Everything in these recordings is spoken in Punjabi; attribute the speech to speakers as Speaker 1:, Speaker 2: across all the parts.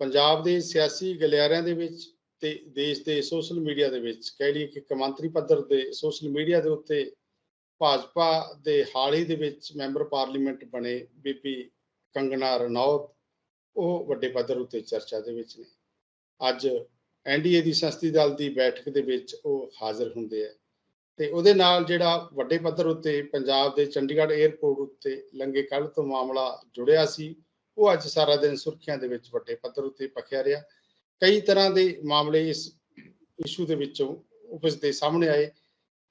Speaker 1: ਪੰਜਾਬ ਦੇ ਸਿਆਸੀ ਗਲਿਆਰਿਆਂ ਦੇ ਵਿੱਚ ਤੇ ਦੇਸ਼ ਦੇ ਸੋਸ਼ਲ ਮੀਡੀਆ ਦੇ ਵਿੱਚ ਕਹਿ ਲਈਏ ਕਿ ਕਮਾਂਤਰੀ ਪੱਧਰ ਦੇ ਸੋਸ਼ਲ ਮੀਡੀਆ ਦੇ ਉੱਤੇ ਭਾਜਪਾ ਦੇ ਹਾਲ ਹੀ ਦੇ ਵਿੱਚ ਮੈਂਬਰ ਪਾਰਲੀਮੈਂਟ ਬਣੇ ਬੀਬੀ ਕੰਗਨਾ ਰਣੌਤ, ਉਹ ਵੱਡੇ ਪੱਧਰ ਉੱਤੇ ਚਰਚਾ ਦੇ ਵਿੱਚ ਨੇ। ਅੱਜ ਐਨਡੀਏ ਦੀ ਸੰਸਦੀ ਦਲ ਦੀ ਬੈਠਕ ਦੇ ਵਿੱਚ ਉਹ ਹਾਜ਼ਰ ਹੁੰਦੇ ਆ। ਤੇ ਉਹਦੇ ਨਾਲ ਜਿਹੜਾ ਵੱਡੇ ਪੱਧਰ ਉੱਤੇ ਪੰਜਾਬ ਦੇ ਚੰਡੀਗੜ੍ਹ 에ਅਰਪੋਰਟ ਉੱਤੇ ਲੰਗੇ ਕੱਲ ਤੋਂ ਮਾਮਲਾ ਜੁੜਿਆ ਸੀ ਉਹ ਅੱਜ ਸਾਰਾ ਦਿਨ ਸੁਰਖੀਆਂ ਦੇ ਵਿੱਚ ਵੱਡੇ ਪੱਧਰ ਉੱਤੇ ਪਖਿਆ ਰਿਹਾ। ਕਈ ਤਰ੍ਹਾਂ ਦੇ ਮਾਮਲੇ ਇਸ ਇਸ਼ੂ ਦੇ ਵਿੱਚੋਂ ਉਪਜਦੇ ਸਾਹਮਣੇ ਆਏ।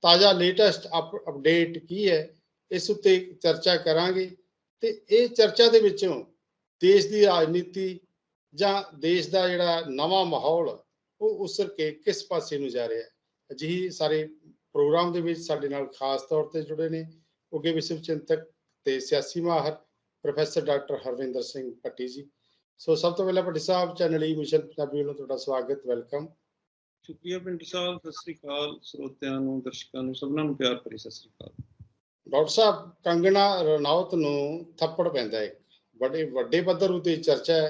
Speaker 1: ਤਾਜ਼ਾ ਲੇਟੈਸਟ ਅਪਡੇਟ ਕੀ ਹੈ, ਇਸ ਉੱਤੇ ਚਰਚਾ ਕਰਾਂਗੇ। ਤੇ ਇਹ ਚਰਚਾ ਦੇ ਵਿੱਚੋਂ ਦੇਸ਼ ਦੀ ਰਾਜਨੀਤੀ ਜਾਂ ਦੇਸ਼ ਦਾ ਜਿਹੜਾ ਨਵਾਂ ਮਾਹੌਲ, ਉਹ ਉਸਰ ਕੇ ਕਿਸ ਪਾਸੇ ਨੂੰ ਜਾ ਰਿਹਾ ਹੈ? ਅਜਿਹੀ ਸਾਰੇ ਪ੍ਰੋਗਰਾਮ ਦੇ ਵਿੱਚ ਸਾਡੇ ਨਾਲ ਖਾਸ ਤੌਰ ਤੇ ਜੁੜੇ ਨੇ। ਉੱਗੇ ਵਿਸ਼ਵ ਚਿੰਤਕ ਤੇ ਸਿਆਸੀ ਮਾਹਰ professor doctor Harvinder Singh Patti ji. So ਸਭ ਤੋਂ ਪਹਿਲਾਂ ਪੱਟੀ ਸਾਹਿਬ ਚੈਨਲ ਈ ਮਿਸ਼ਨ ਪੰਜਾਬੀ ਵੱਲੋਂ ਤੁਹਾਡਾ ਸਵਾਗਤ ਵੈਲਕਮ।
Speaker 2: ਸ਼ੁਕਰੀਆ ਪਿੰਡ ਸਾਹਿਬ ਸਤਿ ਸ੍ਰੀ ਅਕਾਲ। ਸਰੋਤਿਆਂ ਨੂੰ ਦਰਸ਼ਕਾਂ ਨੂੰ ਸਭਨਾਂ ਨੂੰ ਪਿਆਰ ਭਰੀ ਸਤਿ ਸ੍ਰੀ ਅਕਾਲ।
Speaker 1: ਡਾਕਟਰ ਸਾਹਿਬ ਕੰਗਣਾ ਰਣੌਤ ਨੂੰ ਥੱਪੜ ਪੈਂਦਾ ਹੈ। ਬੜੇ ਵੱਡੇ ਪੱਧਰ ਉਤੇ ਚਰਚਾ ਹੈ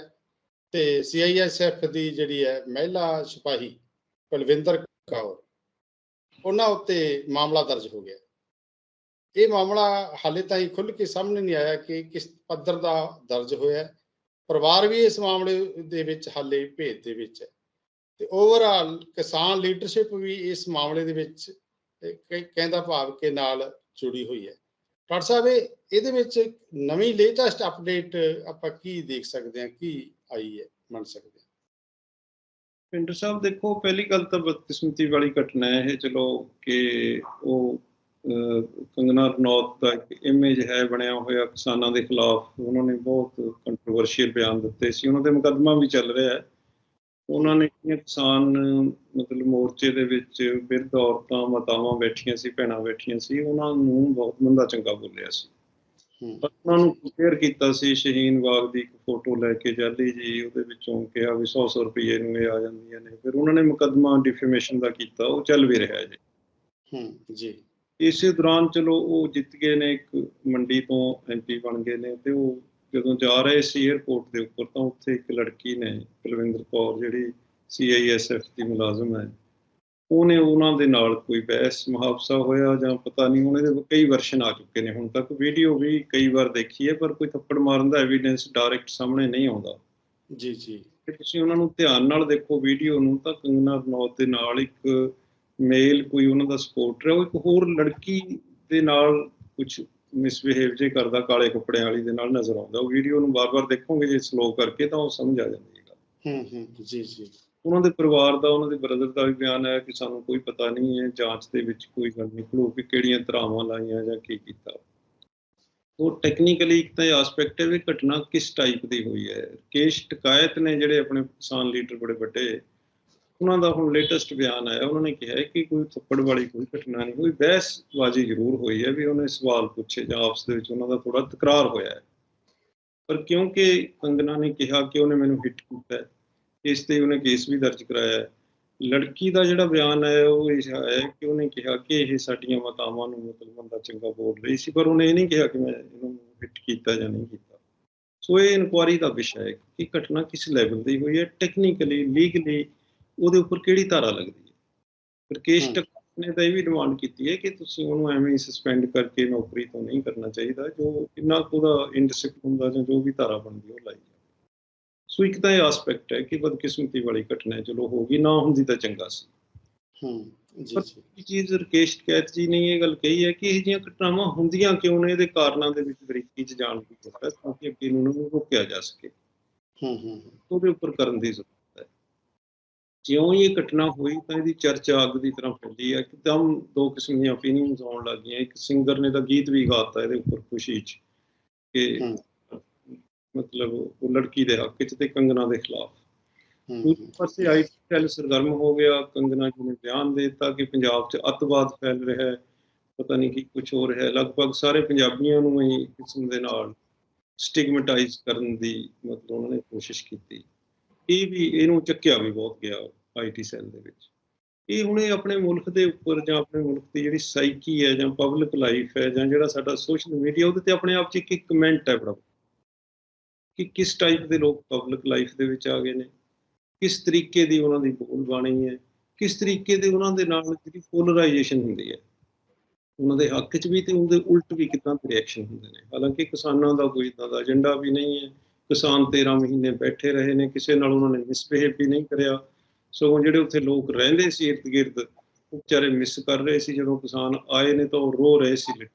Speaker 1: ਤੇ ਸੀਆਈਐਸਐਫ ਦੀ ਜਿਹੜੀ ਹੈ ਮਹਿਲਾ ਸਿਪਾਹੀ ਕੁਲਵਿੰਦਰ ਕੌਰ ਉਹਨਾਂ ਉੱਤੇ ਮਾਮਲਾ ਦਰਜ ਹੋ ਗਿਆ। ਇਹ ਮਾਮਲਾ ਹਾਲੇ ਤਾਈਂ ਖੁੱਲ ਕੇ ਸਾਹਮਣੇ ਨਹੀਂ ਆਇਆ ਕਿ ਕਿਸ ਪੱਧਰ ਦਾ ਦਰਜ ਹੋਇਆ। ਪਰਿਵਾਰ ਵੀ ਇਸ ਮਾਮਲੇ ਦੇ ਵਿੱਚ ਹਾਲੇ ਭੇਦ ਦੇ ਵਿੱਚ ਹੈ। ਤੇ ਓਵਰਆਲ ਕਿਸਾਨ ਲੀਡਰਸ਼ਿਪ ਵੀ ਇਸ ਮਾਮਲੇ ਦੇ ਵਿੱਚ ਕਹਿੰਦਾ ਭਾਵ ਕੇ ਨਾਲ ਜੁੜੀ ਹੋਈ ਹੈ। ਡਾਕਟਰ ਸਾਹਿਬ ਇਹਦੇ ਵਿੱਚ ਨਵੀਂ ਲੇਟੈਸਟ ਅਪਡੇਟ ਆਪਾਂ ਕੀ ਦੇਖ ਸਕਦੇ ਹਾਂ, ਕੀ ਆਈ ਹੈ ਮੰਨ ਸਕਦੇ ਹਾਂ?
Speaker 2: ਪਿੰਡ ਸਾਹਿਬ ਦੇਖੋ, ਪਹਿਲੀ ਗੱਲ ਤਾਂ ਬਦਕਿਸਮਤੀ ਵਾਲੀ ਘਟਨਾ ਹੈ ਇਹ ਚਲੋ ਕਿ ਉਹ ਕੰਗਨਾ ਰਣੌਤ ਦਾ ਇੱਕ ਇਮੇਜ ਹੈ ਬਣਿਆ ਹੋਇਆ ਕਿਸਾਨਾਂ ਦੇ ਖਿਲਾਫ। ਉਹਨਾਂ ਨੇ ਬਹੁਤ ਕੰਟਰੋਵਰਸ਼ੀਅਲ ਬਿਆਨ ਦਿੱਤੇ ਸੀ। ਉਹਨਾਂ ਦੇ ਮੁਕੱਦਮਾ ਵੀ ਚੱਲ ਰਿਹਾ ਹੈ। ਉਹਨਾਂ ਨੇ ਕਿਸਾਨ ਮਤਲਬ ਮੋਰਚੇ ਦੇ ਵਿੱਚ ਬਿਰਧ ਔਰਤਾਂ ਮਾਤਾਵਾਂ ਬੈਠੀਆਂ ਸੀ ਭੈਣਾਂ ਬੈਠੀਆਂ ਸੀ। ਉਹਨਾਂ ਨੂੰ ਬਹੁਤ ਮੰਦਾ ਚੰਗਾ ਬੋਲਿਆ ਸੀ। ਉਹਨਾਂ ਨੂੰ ਕੰਪੇਅਰ ਕੀਤਾ ਸੀ ਸ਼ਹੀਨ ਬਾਗ ਦੀ ਇੱਕ ਫੋਟੋ ਲੈ ਕੇ। ਜਾਲੀ ਜੀ ਉਹਦੇ ਵਿੱਚੋਂ ਕਿਹਾ ਵੀ 100 100 ਰੁਪਏ ਨੂੰ ਇਹ ਆ ਜਾਂਦੀਆਂ ਨੇ। ਫਿਰ ਉਹਨਾਂ ਨੇ ਮੁਕੱਦਮਾ ਡਿਫੇਮੇਸ਼ਨ ਦਾ ਕੀਤਾ। ਉਹ ਚੱਲ ਵੀ ਰਿਹਾ ਜੀ।
Speaker 1: ਹੂੰ ਜੀ।
Speaker 2: ਇਸੇ ਦੌਰਾਨ ਚਲੋ ਉਹ ਜਿੱਤ ਗਏ ਨੇ ਇੱਕ ਮੰਡੀ ਤੋਂ ਐਮਪੀ ਬਣ ਗਏ ਨੇ ਤੇ ਉਹ ਜਦੋਂ ਜਾ ਰਹੇ ਸੀ 에ਅਰਪੋਰਟ ਦੇ ਉੱਪਰ ਤਾਂ ਉੱਥੇ ਇੱਕ ਲੜਕੀ ਨੇ ਕੁਲਵਿੰਦਰ ਕੌਰ ਜਿਹੜੀ ਸੀਆਈਐਸਐਫ ਦੀ ਮੁਲਾਜ਼ਮ ਹੈ ਉਹਨੇ ਉਹਨਾਂ ਦੇ ਨਾਲ ਕੋਈ ਬਹਿਸ ਮੁਹਾਵਸਾ ਹੋਇਆ ਜਾਂ ਪਤਾ ਨਹੀਂ ਉਹਨੇ ਦੇ ਕਈ ਵਰਸ਼ਨ ਆ ਚੁੱਕੇ ਨੇ ਹੁਣ ਤੱਕ ਵੀਡੀਓ ਵੀ ਕਈ ਵਾਰ ਦੇਖੀ ਹੈ ਪਰ ਕੋਈ ਥੱਪੜ ਮਾਰਨ ਦਾ ਐਵੀਡੈਂਸ ਡਾਇਰੈਕਟ ਸਾਹਮਣੇ ਨਹੀਂ ਆਉਂਦਾ।
Speaker 1: ਜੀ ਜੀ।
Speaker 2: ਕਿ ਤੁਸੀਂ ਉਹਨਾਂ ਨੂੰ ਧਿਆਨ ਨਾਲ ਦੇਖੋ ਵੀਡੀਓ ਨੂੰ ਤਾਂ ਕੰਗਨਾ ਰਣੌਤ ਦੇ ਨਾਲ ਇੱਕ ਮੇਲ ਕੋਈ ਉਹਨਾਂ ਦਾ ਸਪੋਰਟਰ ਹੈ ਉਹ ਇੱਕ ਹੋਰ ਲੜਕੀ ਦੇ ਨਾਲ ਕੁਝ ਮਿਸਬਿਹੇਵ ਜੇ ਕਰਦਾ ਕਾਲੇ ਕੱਪੜਿਆਂ ਵਾਲੀ ਦੇ ਨਾਲ ਨਜ਼ਰ ਆਉਂਦਾ ਉਹ ਵੀਡੀਓ ਨੂੰ ਬਾਰ-ਬਾਰ ਦੇਖੋਗੇ ਜੇ ਸਲੋ ਕਰਕੇ ਤਾਂ ਉਹ ਸਮਝ ਆ ਜਾਂਦੀ ਹੈ
Speaker 1: ਹੂੰ ਹੂੰ ਜੀ ਜੀ।
Speaker 2: ਉਹਨਾਂ ਦੇ ਪਰਿਵਾਰ ਦਾ ਉਹਨਾਂ ਦੇ ਬ੍ਰਦਰ ਦਾ ਵੀ ਬਿਆਨ ਹੈ ਕਿ ਸਾਨੂੰ ਕੋਈ ਪਤਾ ਨਹੀਂ ਹੈ ਜਾਂਚ ਦੇ ਵਿੱਚ ਕੋਈ ਗੱਲ ਨਿਕਲੂ ਕਿ ਕਿਹੜੀਆਂ ਧਰਾਵਾਂ ਲਾਈਆਂ ਜਾਂ ਕੀ ਕੀਤਾ। ਉਹ ਟੈਕਨੀਕਲੀ ਇੱਕ ਤਾਂ ਇਹ ਐਸਪੈਕਟ ਹੈ ਵੀ ਘਟਨਾ ਕਿਸ ਟਾਈਪ ਦੀ ਹੋਈ ਹੈ। ਕੇਸ਼ ਟਕਾਇਤ ਨੇ ਜਿਹੜੇ ਆਪਣੇ ਕਿਸਾਨ ਲੀਡਰ ਬੜੇ ਵੱਡੇ ਉਹਨਾਂ ਦਾ ਹੁਣ ਲੇਟੈਸਟ ਬਿਆਨ ਆਇਆ, ਉਹਨਾਂ ਨੇ ਕਿਹਾ ਕਿ ਕੋਈ ਥੱਪੜ ਵਾਲੀ ਕੋਈ ਘਟਨਾ ਨਹੀਂ ਹੋਈ, ਬਹਿਸਬਾਜ਼ੀ ਜ਼ਰੂਰ ਹੋਈ ਹੈ ਵੀ ਉਹਨੇ ਸਵਾਲ ਪੁੱਛੇ ਜਾਂ ਆਪਸ ਦੇ ਵਿੱਚ ਉਹਨਾਂ ਦਾ ਥੋੜਾ ਤਕਰਾਰ ਹੋਇਆ ਹੈ। ਪਰ ਕਿਉਂਕਿ ਕੰਗਨਾ ਨੇ ਕਿਹਾ ਕਿ ਉਹਨੇ ਮੈਨੂੰ ਹਿੱਟ ਕੀਤਾ ਇਸ ਤੇ ਉਹਨੇ ਕੇਸ ਵੀ ਦਰਜ ਕਰਾਇਆ ਹੈ। ਲੜਕੀ ਦਾ ਜਿਹੜਾ ਬਿਆਨ ਹੈ ਉਹ ਇਹ ਹੈ ਕਿ ਉਹਨੇ ਕਿਹਾ ਕਿ ਇਹ ਸਾਡੀਆਂ ਮਾਤਾਵਾਂ ਨੂੰ ਮਤਲਬ ਬੰਦਾ ਚੰਗਾ ਬੋਲ ਰਹੀ ਸੀ, ਪਰ ਉਹਨੇ ਇਹ ਨਹੀਂ ਕਿਹਾ ਕਿ ਮੈਂ ਇਹਨੂੰ ਹਿੱਟ ਕੀਤਾ ਜਾਂ ਨਹੀਂ ਕੀਤਾ। ਸੋ ਇਹ ਇਨਕੁਆਰੀ ਦਾ ਵਿਸ਼ਾ ਹੈ ਕਿ ਘਟਨਾ ਕਿਸ ਲੈਵਲ ਦੀ ਹੋਈ ਹੈ ਟੈਕਨੀਕਲੀ ਲੀਗਲੀ ਉਹਦੇ ਉੱਪਰ ਕਿਹੜੀ ਧਾਰਾ ਲੱਗਦੀ ਹੈ? ਪਰ ਕੇਸ
Speaker 1: ਹਮ।
Speaker 2: ਟੱਕਰ ਨੇ ਤਾਂ ਇਹ ਵੀ ਡਿਮਾਂਡ ਕੀਤੀ ਹੈ ਕਿ ਤੁਸੀਂ ਉਹਨੂੰ ਐਵੇਂ ਹੀ ਸਸਪੈਂਡ ਕਰਕੇ ਨੌਕਰੀ ਤੋਂ ਨਹੀਂ ਕਰਨਾ ਚਾਹੀਦਾ ਜੋ ਕੁ ਉਹਦਾ ਇਨਡਿਸਪਲਿਨ ਦਾ ਜਾਂ ਜੋ ਵੀ ਧਾਰਾ ਬਣਦੀ ਉਹ ਲਾਈ ਸੋ ਇੱਕ ਤਾਂ ਇਹ ਐਸਪੈਕਟ ਹੈ ਕਿ ਬਦਕਿਸਮਤੀ ਵਾਲੀ ਘਟਨਾ ਹੈ ਚਲੋ ਹੋ ਗਈ ਨਾ ਹੁੰਦੀ ਤਾਂ ਚੰਗਾ ਸੀ।
Speaker 1: ਹੂੰ ਜੀ ਜੀ।
Speaker 2: ਇਹ ਚੀਜ਼ ਰਕੇਸ਼ ਕੈਤ ਜੀ ਨੇ ਇਹ ਗੱਲ ਕਹੀ ਹੈ ਕਿ ਇਹ ਜਿਹੀਆਂ ਘਟਨਾਵਾਂ ਹੁੰਦੀਆਂ ਕਿਉਂ ਨੇ ਇਹਦੇ ਕਾਰਨਾਂ ਦੇ ਵਿੱਚ ਬਰੀਕੀ ਚ ਜਾਣ ਦੀ ਜ਼ਰੂਰਤ ਹੈ ਤਾਂ ਕਿ ਅੱਗੇ ਨੂੰ ਰੋਕਿਆ ਜਾ ਸਕੇ।
Speaker 1: ਹੂੰ ਹੂੰ
Speaker 2: ਉਹਦੇ ਉੱਪਰ ਕਰਨ ਦੀ ਜ਼ਰੂਰਤ ਜਿਉਂ ਹੀ ਇਹ ਘਟਨਾ ਹੋਈ ਤਾਂ ਇਹਦੀ ਚਰਚਾ ਅੱਗ ਦੀ ਤਰ੍ਹਾਂ ਫੈਲੀ ਹੈ ਇੱਕਦਮ ਦੋ ਕਿਸਮ ਦੀਆਂ ਓਪੀਨੀਅਨਸ ਆਉਣ ਲੱਗ ਗਈਆਂ ਇੱਕ ਸਿੰਗਰ ਨੇ ਤਾਂ ਗੀਤ ਵੀ ਗਾਤਾ ਇਹਦੇ ਉੱਪਰ ਖੁਸ਼ੀ 'ਚ ਕਿ। ਮਤਲਬ ਉਹ ਲੜਕੀ ਦੇ ਹੱਕ 'ਚ ਤੇ ਕੰਗਨਾ ਦੇ ਖਿਲਾਫ।
Speaker 1: ਹੂੰ
Speaker 2: ਦੂਜੇ ਪਾਸੇ ਆਈਪੀਐਲ ਸਰਗਰਮ ਹੋ ਗਿਆ ਕੰਗਨਾ ਜੀ ਨੇ ਬਿਆਨ ਦੇ ਦਿੱਤਾ ਕਿ ਪੰਜਾਬ 'ਚ ਅੱਤਵਾਦ ਫੈਲ ਰਿਹਾ ਹੈ ਪਤਾ ਨਹੀਂ ਕੀ ਕੁਝ ਹੋ ਰਿਹਾ ਹੈ। ਲਗਭਗ ਸਾਰੇ ਪੰਜਾਬੀਆਂ ਨੂੰ ਹੀ ਕਿਸਮ ਦੇ ਨਾਲ ਸਟਿਗਮੈਟਾਈਜ਼ ਕਰਨ ਦੀ ਮਤਲਬ ਉਹਨਾਂ ਨੇ ਕੋਸ਼ਿਸ਼ ਕੀਤੀ। ਇਹ ਵੀ ਇਹਨੂੰ ਚੱਕਿਆ ਵੀ ਬਹੁਤ ਗਿਆ। ਆਈਟੀ ਸੈੱਲ ਦੇ ਵਿੱਚ। ਇਹ ਹੁਣ ਇਹ ਆਪਣੇ ਮੁਲਕ ਦੇ ਉੱਪਰ ਜਾਂ ਆਪਣੇ ਮੁਲਕ ਦੀ ਜਿਹੜੀ ਸਾਈਕੀ ਹੈ ਜਾਂ ਪਬਲਿਕ ਲਾਈਫ ਹੈ ਜਾਂ ਜਿਹੜਾ ਸਾਡਾ ਸੋਸ਼ਲ ਮੀਡੀਆ ਉਹਦੇ ਤੇ ਆਪਣੇ ਆਪ 'ਚ ਇੱਕ ਇੱਕ ਕਮੈਂਟ ਹੈ ਬੜਾ ਕਿ ਕਿਸ ਟਾਈਪ ਦੇ ਲੋਕ ਪਬਲਿਕ ਲਾਈਫ ਦੇ ਵਿੱਚ ਆ ਗਏ ਨੇ, ਕਿਸ ਤਰੀਕੇ ਦੀ ਉਹਨਾਂ ਦੀ ਬੋਲ ਬਾਣੀ ਹੈ, ਕਿਸ ਤਰੀਕੇ ਦੇ ਉਹਨਾਂ ਦੇ ਨਾਲ ਜਿਹੜੀ ਪੋਲਰਾਈਜੇਸ਼ਨ ਹੁੰਦੀ ਹੈ। ਉਹਨਾਂ ਦੇ ਹੱਕ 'ਚ ਵੀ ਤੇ ਉਹਦੇ ਉਲਟ ਵੀ ਕਿਦਾਂ ਦੇ ਰਿਐਕਸ਼ਨ ਹੁੰਦੇ ਨੇ। ਹਾਲਾਂਕਿ ਕਿਸਾਨਾਂ ਦਾ ਕੋਈ ਇਦਾਂ ਦਾ ਏਜੰਡਾ ਵੀ ਨਹੀਂ ਹੈ। ਕਿਸਾਨ 13 ਮਹੀਨੇ ਬੈਠੇ ਰਹੇ ਨੇ, ਕਿਸੇ ਨਾਲ ਉਹਨਾਂ ਨੇ ਮਿਸਬਿਹੇਵ ਵੀ ਨਹੀਂ ਕਰਿਆ। ਸਗੋਂ ਜਿਹੜੇ ਉੱਥੇ ਲੋਕ ਰਹਿੰਦੇ ਸੀ ਇਰਦ ਗਿਰਦ ਉਹ ਵਿਚਾਰੇ ਮਿਸ ਕਰ ਰਹੇ ਸੀ ਜਦੋਂ ਕਿਸਾਨ ਆਏ ਨੇ ਤਾਂ ਉਹ ਰੋ ਰਹੇ ਸੀ।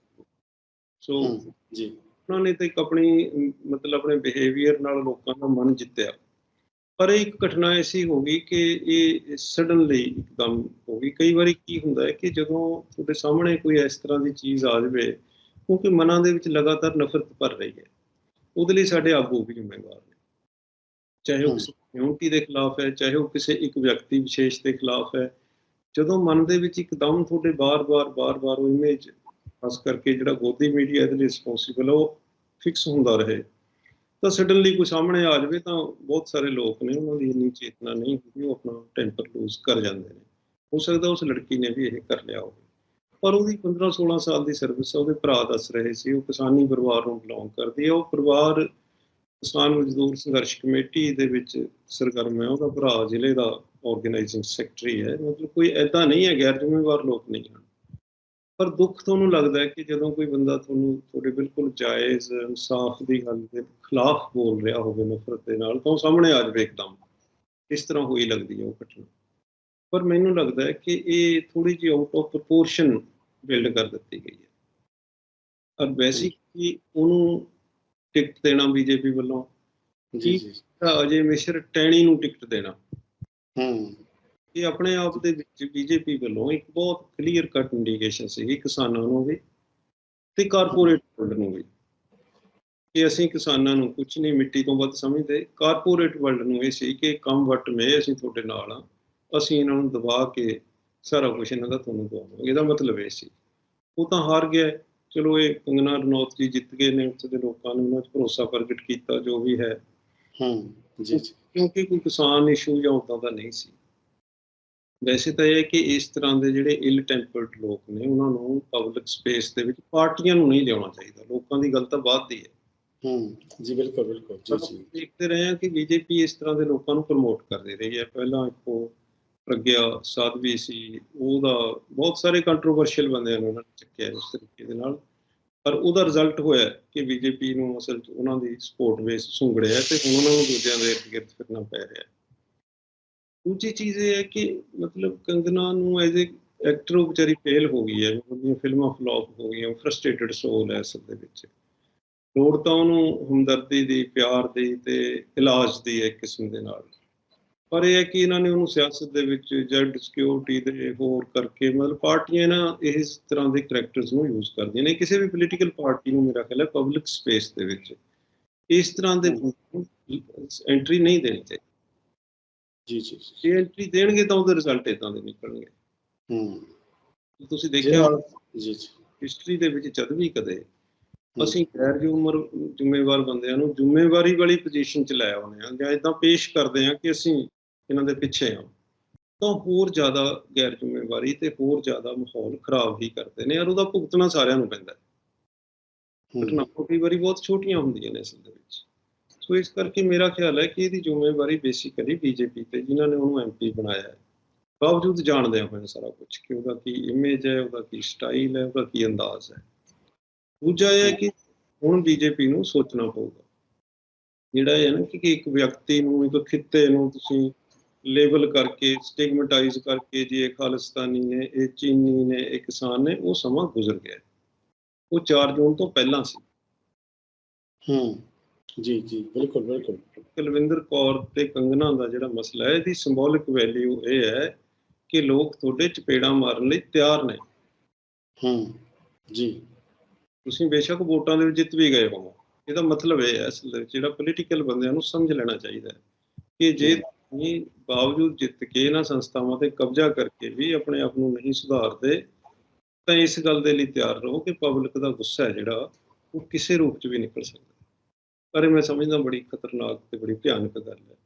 Speaker 2: ਸੋ
Speaker 1: ਜੀ।
Speaker 2: ਉਹਨਾਂ ਨੇ ਤਾਂ ਇੱਕ ਆਪਣੀ ਮਤਲਬ ਆਪਣੇ ਬਿਹੇਵੀਅਰ ਨਾਲ ਲੋਕਾਂ ਦਾ ਮਨ ਜਿੱਤਿਆ। ਪਰ ਇੱਕ ਘਟਨਾ ਐਸੀ ਹੋ ਗਈ ਕਿ ਇਹ ਸਡਨਲੀ ਇੱਕਦਮ ਹੋ ਗਈ। ਕਈ ਵਾਰੀ ਕੀ ਹੁੰਦਾ ਹੈ ਕਿ ਜਦੋਂ ਤੁਹਾਡੇ ਸਾਹਮਣੇ ਕੋਈ ਇਸ ਤਰ੍ਹਾਂ ਦੀ ਚੀਜ਼ ਆ ਜਾਵੇ ਕਿਉਂਕਿ ਮਨਾਂ ਦੇ ਵਿੱਚ ਲਗਾਤਾਰ ਨਫ਼ਰਤ ਭਰ ਰਹੀ ਹੈ। ਉਹਦੇ ਲਈ ਸਾਡੇ ਆਗੂ ਵੀ ਜ਼ਿੰਮੇਵਾਰ ਨੇ। ਚਾਹੇ ਉਹ ਕਮਿਊਨਿਟੀ ਦੇ ਖਿਲਾਫ ਹੈ ਚਾਹੇ ਉਹ ਕਿਸੇ ਇੱਕ ਵਿਅਕਤੀ ਵਿਸ਼ੇਸ਼ ਦੇ ਖਿਲਾਫ ਹੈ ਜਦੋਂ ਮਨ ਦੇ ਵਿੱਚ ਇੱਕਦਮ ਤੁਹਾਡੇ ਬਾਰ-ਬਾਰ ਬਾਰ-ਬਾਰ ਉਹ ਇਮੇਜ ਖਾਸ ਕਰਕੇ ਜਿਹੜਾ ਗੋਦੀ ਮੀਡੀਆ ਇਹਦੇ ਲਈ ਰਿਸਪੌਂਸੀਬਲ ਉਹ ਫਿਕਸ ਹੁੰਦਾ ਰਹੇ। ਤਾਂ ਸਡਨਲੀ ਕੋਈ ਸਾਹਮਣੇ ਆ ਜਾਵੇ ਤਾਂ ਬਹੁਤ ਸਾਰੇ ਲੋਕ ਨੇ ਉਹਨਾਂ ਦੀ ਇੰਨੀ ਚੇਤਨਾ ਨਹੀਂ ਹੁੰਦੀ ਉਹ ਆਪਣਾ ਟੈਂਪਰ ਲੂਜ਼ ਕਰ ਜਾਂਦੇ ਨੇ। ਹੋ ਸਕਦਾ ਉਸ ਲੜਕੀ ਨੇ ਵੀ ਇਹ ਕਰ ਲਿਆ ਹੋਵੇ। ਪਰ ਉਹਦੀ 15 16 ਸਾਲ ਦੀ ਸਰਵਿਸ ਉਹਦੇ ਭਰਾ ਦੱਸ ਰਹੇ ਸੀ ਉਹ ਕਿਸਾਨੀ ਪਰਿਵਾਰ ਨੂੰ ਬਿਲੋਂਗ ਕਰਦੀ ਹੈ ਉਹ ਪਰਿਵਾਰ ਕਿਸਾਨ ਮਜ਼ਦੂਰ ਸੰਘਰਸ਼ ਕਮੇਟੀ ਦੇ ਵਿੱਚ ਸਰਗਰਮ ਹੈ ਉਹਦਾ ਭਰਾ ਜ਼ਿਲ੍ਹੇ ਦਾ ਆਰਗੇਨਾਈਜ਼ਿੰਗ ਸੈਕਟਰੀ ਹੈ। ਮਤਲਬ ਕੋਈ ਐਦਾਂ ਨਹੀਂ ਹੈ ਗੈਰ ਜ਼ਿੰਮੇਵਾਰ ਲੋਕ ਨਹੀਂ ਹਨ। ਪਰ ਦੁੱਖ ਤੁਹਾਨੂੰ ਲੱਗਦਾ ਹੈ ਕਿ ਜਦੋਂ ਕੋਈ ਬੰਦਾ ਤੁਹਾਨੂੰ ਤੁਹਾਡੇ ਬਿਲਕੁਲ ਜਾਇਜ਼ ਇਨਸਾਫ ਦੀ ਗੱਲ ਦੇ ਖਿਲਾਫ ਬੋਲ ਰਿਹਾ ਹੋਵੇ ਨਫ਼ਰਤ ਦੇ ਨਾਲ ਤਾਂ ਉਹ ਸਾਹਮਣੇ ਆ ਜਾਵੇ ਇੱਕਦਮ। ਇਸ ਤਰ੍ਹਾਂ ਹੋਈ ਲੱਗਦੀ ਹੈ ਉਹ ਘਟਨਾ। ਪਰ ਮੈਨੂੰ ਲੱਗਦਾ ਹੈ ਕਿ ਇਹ ਥੋੜੀ ਜਿਹੀ ਆਊਟ ਆਫ ਪ੍ਰਪੋਰਸ਼ਨ ਬਿਲਡ ਕਰ ਦਿੱਤੀ ਗਈ ਹੈ। ਔਰ ਬੇਸਿਕਲੀ ਉਹਨੂੰ ਟਿਕਟ ਦੇਣਾ ਬੀਜੇਪੀ ਵੱਲੋਂ।
Speaker 1: ਜੀ ਜੀ।
Speaker 2: ਅਜੇ ਮਿਸ਼ਰ ਟੈਣੀ ਨੂੰ ਟਿਕਟ ਦੇਣਾ।
Speaker 1: ਹਮ
Speaker 2: ਇਹ ਆਪਣੇ ਆਪ ਦੇ ਵਿੱਚ ਬੀਜੇਪੀ ਵੱਲੋਂ ਇੱਕ ਬਹੁਤ ਕਲੀਅਰ ਕੱਟ ਇੰਡੀਕੇਸ਼ਨ ਸੀ ਕਿਸਾਨਾਂ ਨੂੰ ਵੀ ਤੇ ਕਾਰਪੋਰੇਟ ਵਰਲਡ ਨੂੰ ਵੀ। ਕਿ ਅਸੀਂ ਕਿਸਾਨਾਂ ਨੂੰ ਕੁਝ ਨਹੀਂ ਮਿੱਟੀ ਤੋਂ ਵੱਧ ਸਮਝਦੇ। ਕਾਰਪੋਰੇਟ ਵਰਲਡ ਨੂੰ ਇਹ ਸੀ ਕਿ ਕੰਮ ਵੱਟ ਮੇ ਅਸੀਂ ਤੁਹਾਡੇ ਨਾਲ ਆ ਅਸੀਂ ਇਹਨਾਂ ਨੂੰ ਦਬਾ ਕੇ ਸਾਰਾ ਕੁਝ ਇਹਨਾਂ ਦਾ ਤੁਹਾਨੂੰ ਦਵਾਵਾਂਗੇ। ਇਹਦਾ ਮਤਲਬ ਇਹ ਸੀ। ਉਹ ਤਾਂ ਹਾਰ ਗਿਆ। ਹੈ। ਚਲੋ ਇਹ ਕੰਗਨਾ ਰਣੌਤ ਜੀ ਜਿੱਤ ਗਏ ਨੇ ਉੱਥੇ ਦੇ ਲੋਕਾਂ ਨੇ ਉਹਨਾਂ 'ਚ ਭਰੋਸਾ ਪ੍ਰਗਟ ਕੀਤਾ ਜੋ ਵੀ ਹੈ।
Speaker 1: ਹਮ ਜੀ
Speaker 2: ਕਿਉਂਕਿ ਕੋਈ ਕਿਸਾਨ ਇਸ਼ੂ ਜਾਂ ਉਦਾਂ ਦਾ ਨਹੀਂ ਸੀ। ਵੈਸੇ ਤਾਂ ਇਹ ਹੈ ਕਿ ਇਸ ਤਰ੍ਹਾਂ ਦੇ ਜਿਹੜੇ ਇਲ ਟੈਂਪਰਡ ਲੋਕ ਨੇ ਉਹਨਾਂ ਨੂੰ ਪਬਲਿਕ ਸਪੇਸ ਦੇ ਵਿੱਚ ਪਾਰਟੀਆਂ ਨੂੰ ਨਹੀਂ ਲਿਆਉਣਾ ਚਾਹੀਦਾ। ਲੋਕਾਂ ਦੀ ਗੱਲ ਤਾਂ ਬਾਅਦ ਦੀ ਹੈ।
Speaker 1: ਹਮ ਜੀ ਬਿਲਕੁਲ ਬਿਲਕੁਲ। ਜੀ ਜੀ।
Speaker 2: ਦੇਖਦੇ ਰਹੇ ਹਾਂ ਕਿ ਬੀਜੇਪੀ ਇਸ ਤਰ੍ਹਾਂ ਦੇ ਲੋਕਾਂ ਨੂੰ ਪ੍ਰਮੋਟ ਕਰਦੀ ਰਹੀ ਹੈ। ਪਹਿਲਾਂ ਇੱਕ ਪ੍ਰਗਿਆ ਸਾਧਵੀ ਸੀ, ਉਹਦਾ ਬਹੁਤ ਸਾਰੇ ਕੰਟਰੋਵਰਸ਼ੀਅਲ ਬੰਦਿਆਂ ਨੂੰ ਉਹਨਾਂ ਨੇ ਚੱਕਿਆ ਇਸ ਤਰੀਕੇ ਦੇ ਨਾਲ। ਪਰ ਉਹਦਾ ਰਿਜ਼ਲਟ ਹੋਇਆ ਕਿ ਬੀਜੇਪੀ ਨੂੰ ਅਸਲ 'ਚ ਉਹਨਾਂ ਦੀ ਸਪੋਰਟ ਬੇਸ ਸੁੰਗੜਿਆ ਤੇ ਹੁਣ ਉਹਨਾਂ ਨੂੰ ਦੂਜਿਆਂ ਦੇ ਇਰਦ ਫਿਰਨਾ ਪੈ ਰਿਹਾ। ਦੂਜੀ ਚੀਜ਼ ਇਹ ਹੈ ਕਿ ਮਤਲਬ ਕੰਗਨਾ ਨੂੰ ਐਜ਼ ਏ ਐਕਟਰ ਉਹ ਵਿਚਾਰੀ ਫੇਲ ਹੋ ਗਈ ਹੈ, ਉਹਦੀਆਂ ਫਿਲਮਾਂ ਫਲॉप ਹੋ ਗਈਆਂ ਫਰਸਟ੍ਰੇਟਡ ਸੋਲ ਹੈ ਅਸਲ ਦੇ ਵਿੱਚ। ਲੋੜ ਤਾਂ ਉਹਨੂੰ ਹਮਦਰਦੀ ਦੀ, ਪਿਆਰ ਦੀ ਤੇ ਇਲਾਜ ਦੀ ਇੱਕ ਕਿਸਮ ਦੇ ਨਾਲ। ਪਰ ਇਹ ਹੈ ਕਿ ਇਹਨਾਂ ਨੇ ਉਹਨੂੰ ਸਿਆਸਤ ਦੇ ਵਿੱਚ ਜੈਡ ਸਿਕਿਉਰਿਟੀ ਦੇ ਹੋਰ ਕਰਕੇ ਮਤਲਬ ਪਾਰਟੀਆਂ ਨਾ ਇਸ ਤਰ੍ਹਾਂ ਦੇ ਕਰੈਕਟਰਸ ਨੂੰ ਯੂਜ਼ ਕਰਦੀਆਂ ਨੇ। ਕਿਸੇ ਵੀ ਪੋਲੀਟੀਕਲ ਪਾਰਟੀ ਨੂੰ ਮੇਰਾ ਖਿਆਲ ਹੈ ਪਬਲਿਕ ਸਪੇਸ ਦੇ ਵਿੱਚ ਇਸ ਤਰ੍ਹਾਂ ਦੇ ਐਂਟਰੀ ਨਹੀਂ ਦੇਣੀ ਚਾਹੀਦੀ।
Speaker 1: ਜੀ ਜੀ ਜੀ।
Speaker 2: ਐਂਟਰੀ ਦੇਣਗੇ ਤਾਂ ਉਹਦੇ ਰਿਜ਼ਲਟ ਇਦਾਂ ਦੇ ਨਿਕਲਣਗੇ।
Speaker 1: ਹਮ
Speaker 2: ਤੁਸੀਂ ਦੇਖਿਆ
Speaker 1: ਜੀ ਜੀ।
Speaker 2: ਹਿਸਟਰੀ ਦੇ ਵਿੱਚ ਜਦ ਵੀ ਕਦੇ ਅਸੀਂ ਗੈਰ ਜ਼ਿੰਮੇਵਾਰ ਜ਼ਿੰਮੇਵਾਰ ਬੰਦਿਆਂ ਨੂੰ ਜ਼ਿੰਮੇਵਾਰੀ ਵਾਲੀ ਪੋਜੀਸ਼ਨ 'ਚ ਲੈ ਆਉਂਦੇ ਹਾਂ ਜਾਂ ਇਦਾਂ ਪੇਸ਼ ਕਰਦੇ ਹਾਂ ਕਿ ਅਸੀਂ ਇਹਨਾਂ ਦੇ ਪਿੱਛੇ ਹਾਂ ਤਾਂ ਹੋਰ ਜ਼ਿਆਦਾ ਗੈਰ ਜ਼ਿੰਮੇਵਾਰੀ ਤੇ ਹੋਰ ਜ਼ਿਆਦਾ ਮਾਹੌਲ ਖਰਾਬ ਹੀ ਕਰਦੇ ਨੇ ਔਰ ਉਹਦਾ ਭੁਗਤਣਾ ਸਾਰਿਆਂ ਨੂੰ ਪੈਂਦਾ ਹੈ। ਘਟਨਾਵਾਂ ਕਈ ਵਾਰੀ ਬਹੁਤ ਛੋਟੀਆਂ ਹੁੰਦੀਆਂ ਨੇ ਅਸਲ ਦੇ ਵਿੱਚ। ਸੋ ਇਸ ਕਰਕੇ ਮੇਰਾ ਖਿਆਲ ਹੈ ਕਿ ਇਹਦੀ ਜ਼ਿੰਮੇਵਾਰੀ ਬੇਸਿਕਲੀ ਬੀਜੇਪੀ ਤੇ ਜਿਨ੍ਹਾਂ ਨੇ ਉਹਨੂੰ ਐਮਪੀ ਬਣਾਇਆ ਹੈ। ਬਾਵਜੂਦ ਜਾਣਦੇ ਹੋਏ ਸਾਰਾ ਕੁਝ ਕਿ ਉਹਦਾ ਕੀ ਇਮੇਜ ਹੈ ਉਹਦਾ ਕੀ ਸਟਾਈਲ ਹੈ ਉਹਦਾ ਕੀ ਅੰਦਾਜ਼ ਹੈ। ਦੂਜਾ ਇਹ ਹੈ ਕਿ ਹੁਣ ਬੀਜੇਪੀ ਨੂੰ ਸੋਚਣਾ ਪਊਗਾ। ਜਿਹੜਾ ਇਹ ਨਾ ਕਿ ਇੱਕ ਵਿਅਕਤੀ ਨੂੰ ਇੱਕ ਖਿੱਤੇ ਨੂੰ ਤੁਸੀਂ ਲੇਬਲ ਕਰਕੇ ਸਟਿਗਮੈਟਾਈਜ਼ ਕਰਕੇ ਜੀ ਇਹ ਖਾਲਿਸਤਾਨੀ ਨੇ ਇਹ ਚੀਨੀ ਨੇ ਇਹ ਕਿਸਾਨ ਨੇ ਉਹ ਸਮਾਂ ਗੁਜ਼ਰ ਗਿਆ। ਹੈ। ਉਹ 4 ਜੂਨ ਤੋਂ ਪਹਿਲਾਂ ਸੀ।
Speaker 1: ਹਮ ਜੀ ਜੀ ਬਿਲਕੁਲ ਬਿਲਕੁਲ।
Speaker 2: ਕੁਲਵਿੰਦਰ ਕੌਰ ਤੇ ਕੰਗਨਾ ਦਾ ਜਿਹੜਾ ਮਸਲਾ ਹੈ ਇਹਦੀ ਸਿੰਬੋਲਿਕ ਵੈਲਿਊ ਇਹ ਹੈ ਕਿ ਲੋਕ ਤੁਹਾਡੇ ਚਪੇੜਾਂ ਮਾਰਨ ਲਈ ਤਿਆਰ ਨੇ।
Speaker 1: ਹਮ ਜੀ।
Speaker 2: ਤੁਸੀਂ ਬੇਸ਼ੱਕ ਵੋਟਾਂ ਦੇ ਵਿੱਚ ਜਿੱਤ ਵੀ ਗਏ ਹੋਵੋ ਇਹਦਾ ਮਤਲਬ ਇਹ ਹੈ ਅਸਲ ਜਿਹੜਾ ਪੋਲੀਟੀਕਲ ਬੰਦਿਆਂ ਨੂੰ ਸਮਝ ਲੈਣਾ ਚਾਹੀਦਾ ਹੈ ਕਿ ਜੇ ਤੁਸੀਂ ਬਾਵਜੂਦ ਜਿੱਤ ਕੇ ਇਹਨਾਂ ਸੰਸਥਾਵਾਂ ਤੇ ਕਬਜ਼ਾ ਕਰਕੇ ਵੀ ਆਪਣੇ ਆਪ ਨੂੰ ਨਹੀਂ ਸੁਧਾਰਦੇ, ਤਾਂ ਇਸ ਗੱਲ ਦੇ ਲਈ ਤਿਆਰ ਰਹੋ ਕਿ ਪਬਲਿਕ ਦਾ ਗੁੱਸਾ ਹੈ ਜਿਹੜਾ, ਉਹ ਕਿਸੇ ਰੂਪ 'ਚ ਵੀ ਨਿਕਲ ਸਕਦਾ। ਪਰ ਮੈਂ ਸਮਝਦਾ ਬੜੀ ਖਤਰਨਾਕ ਤੇ ਬੜੀ ਭਿਆਨਕ ਗੱਲ ਹੈ।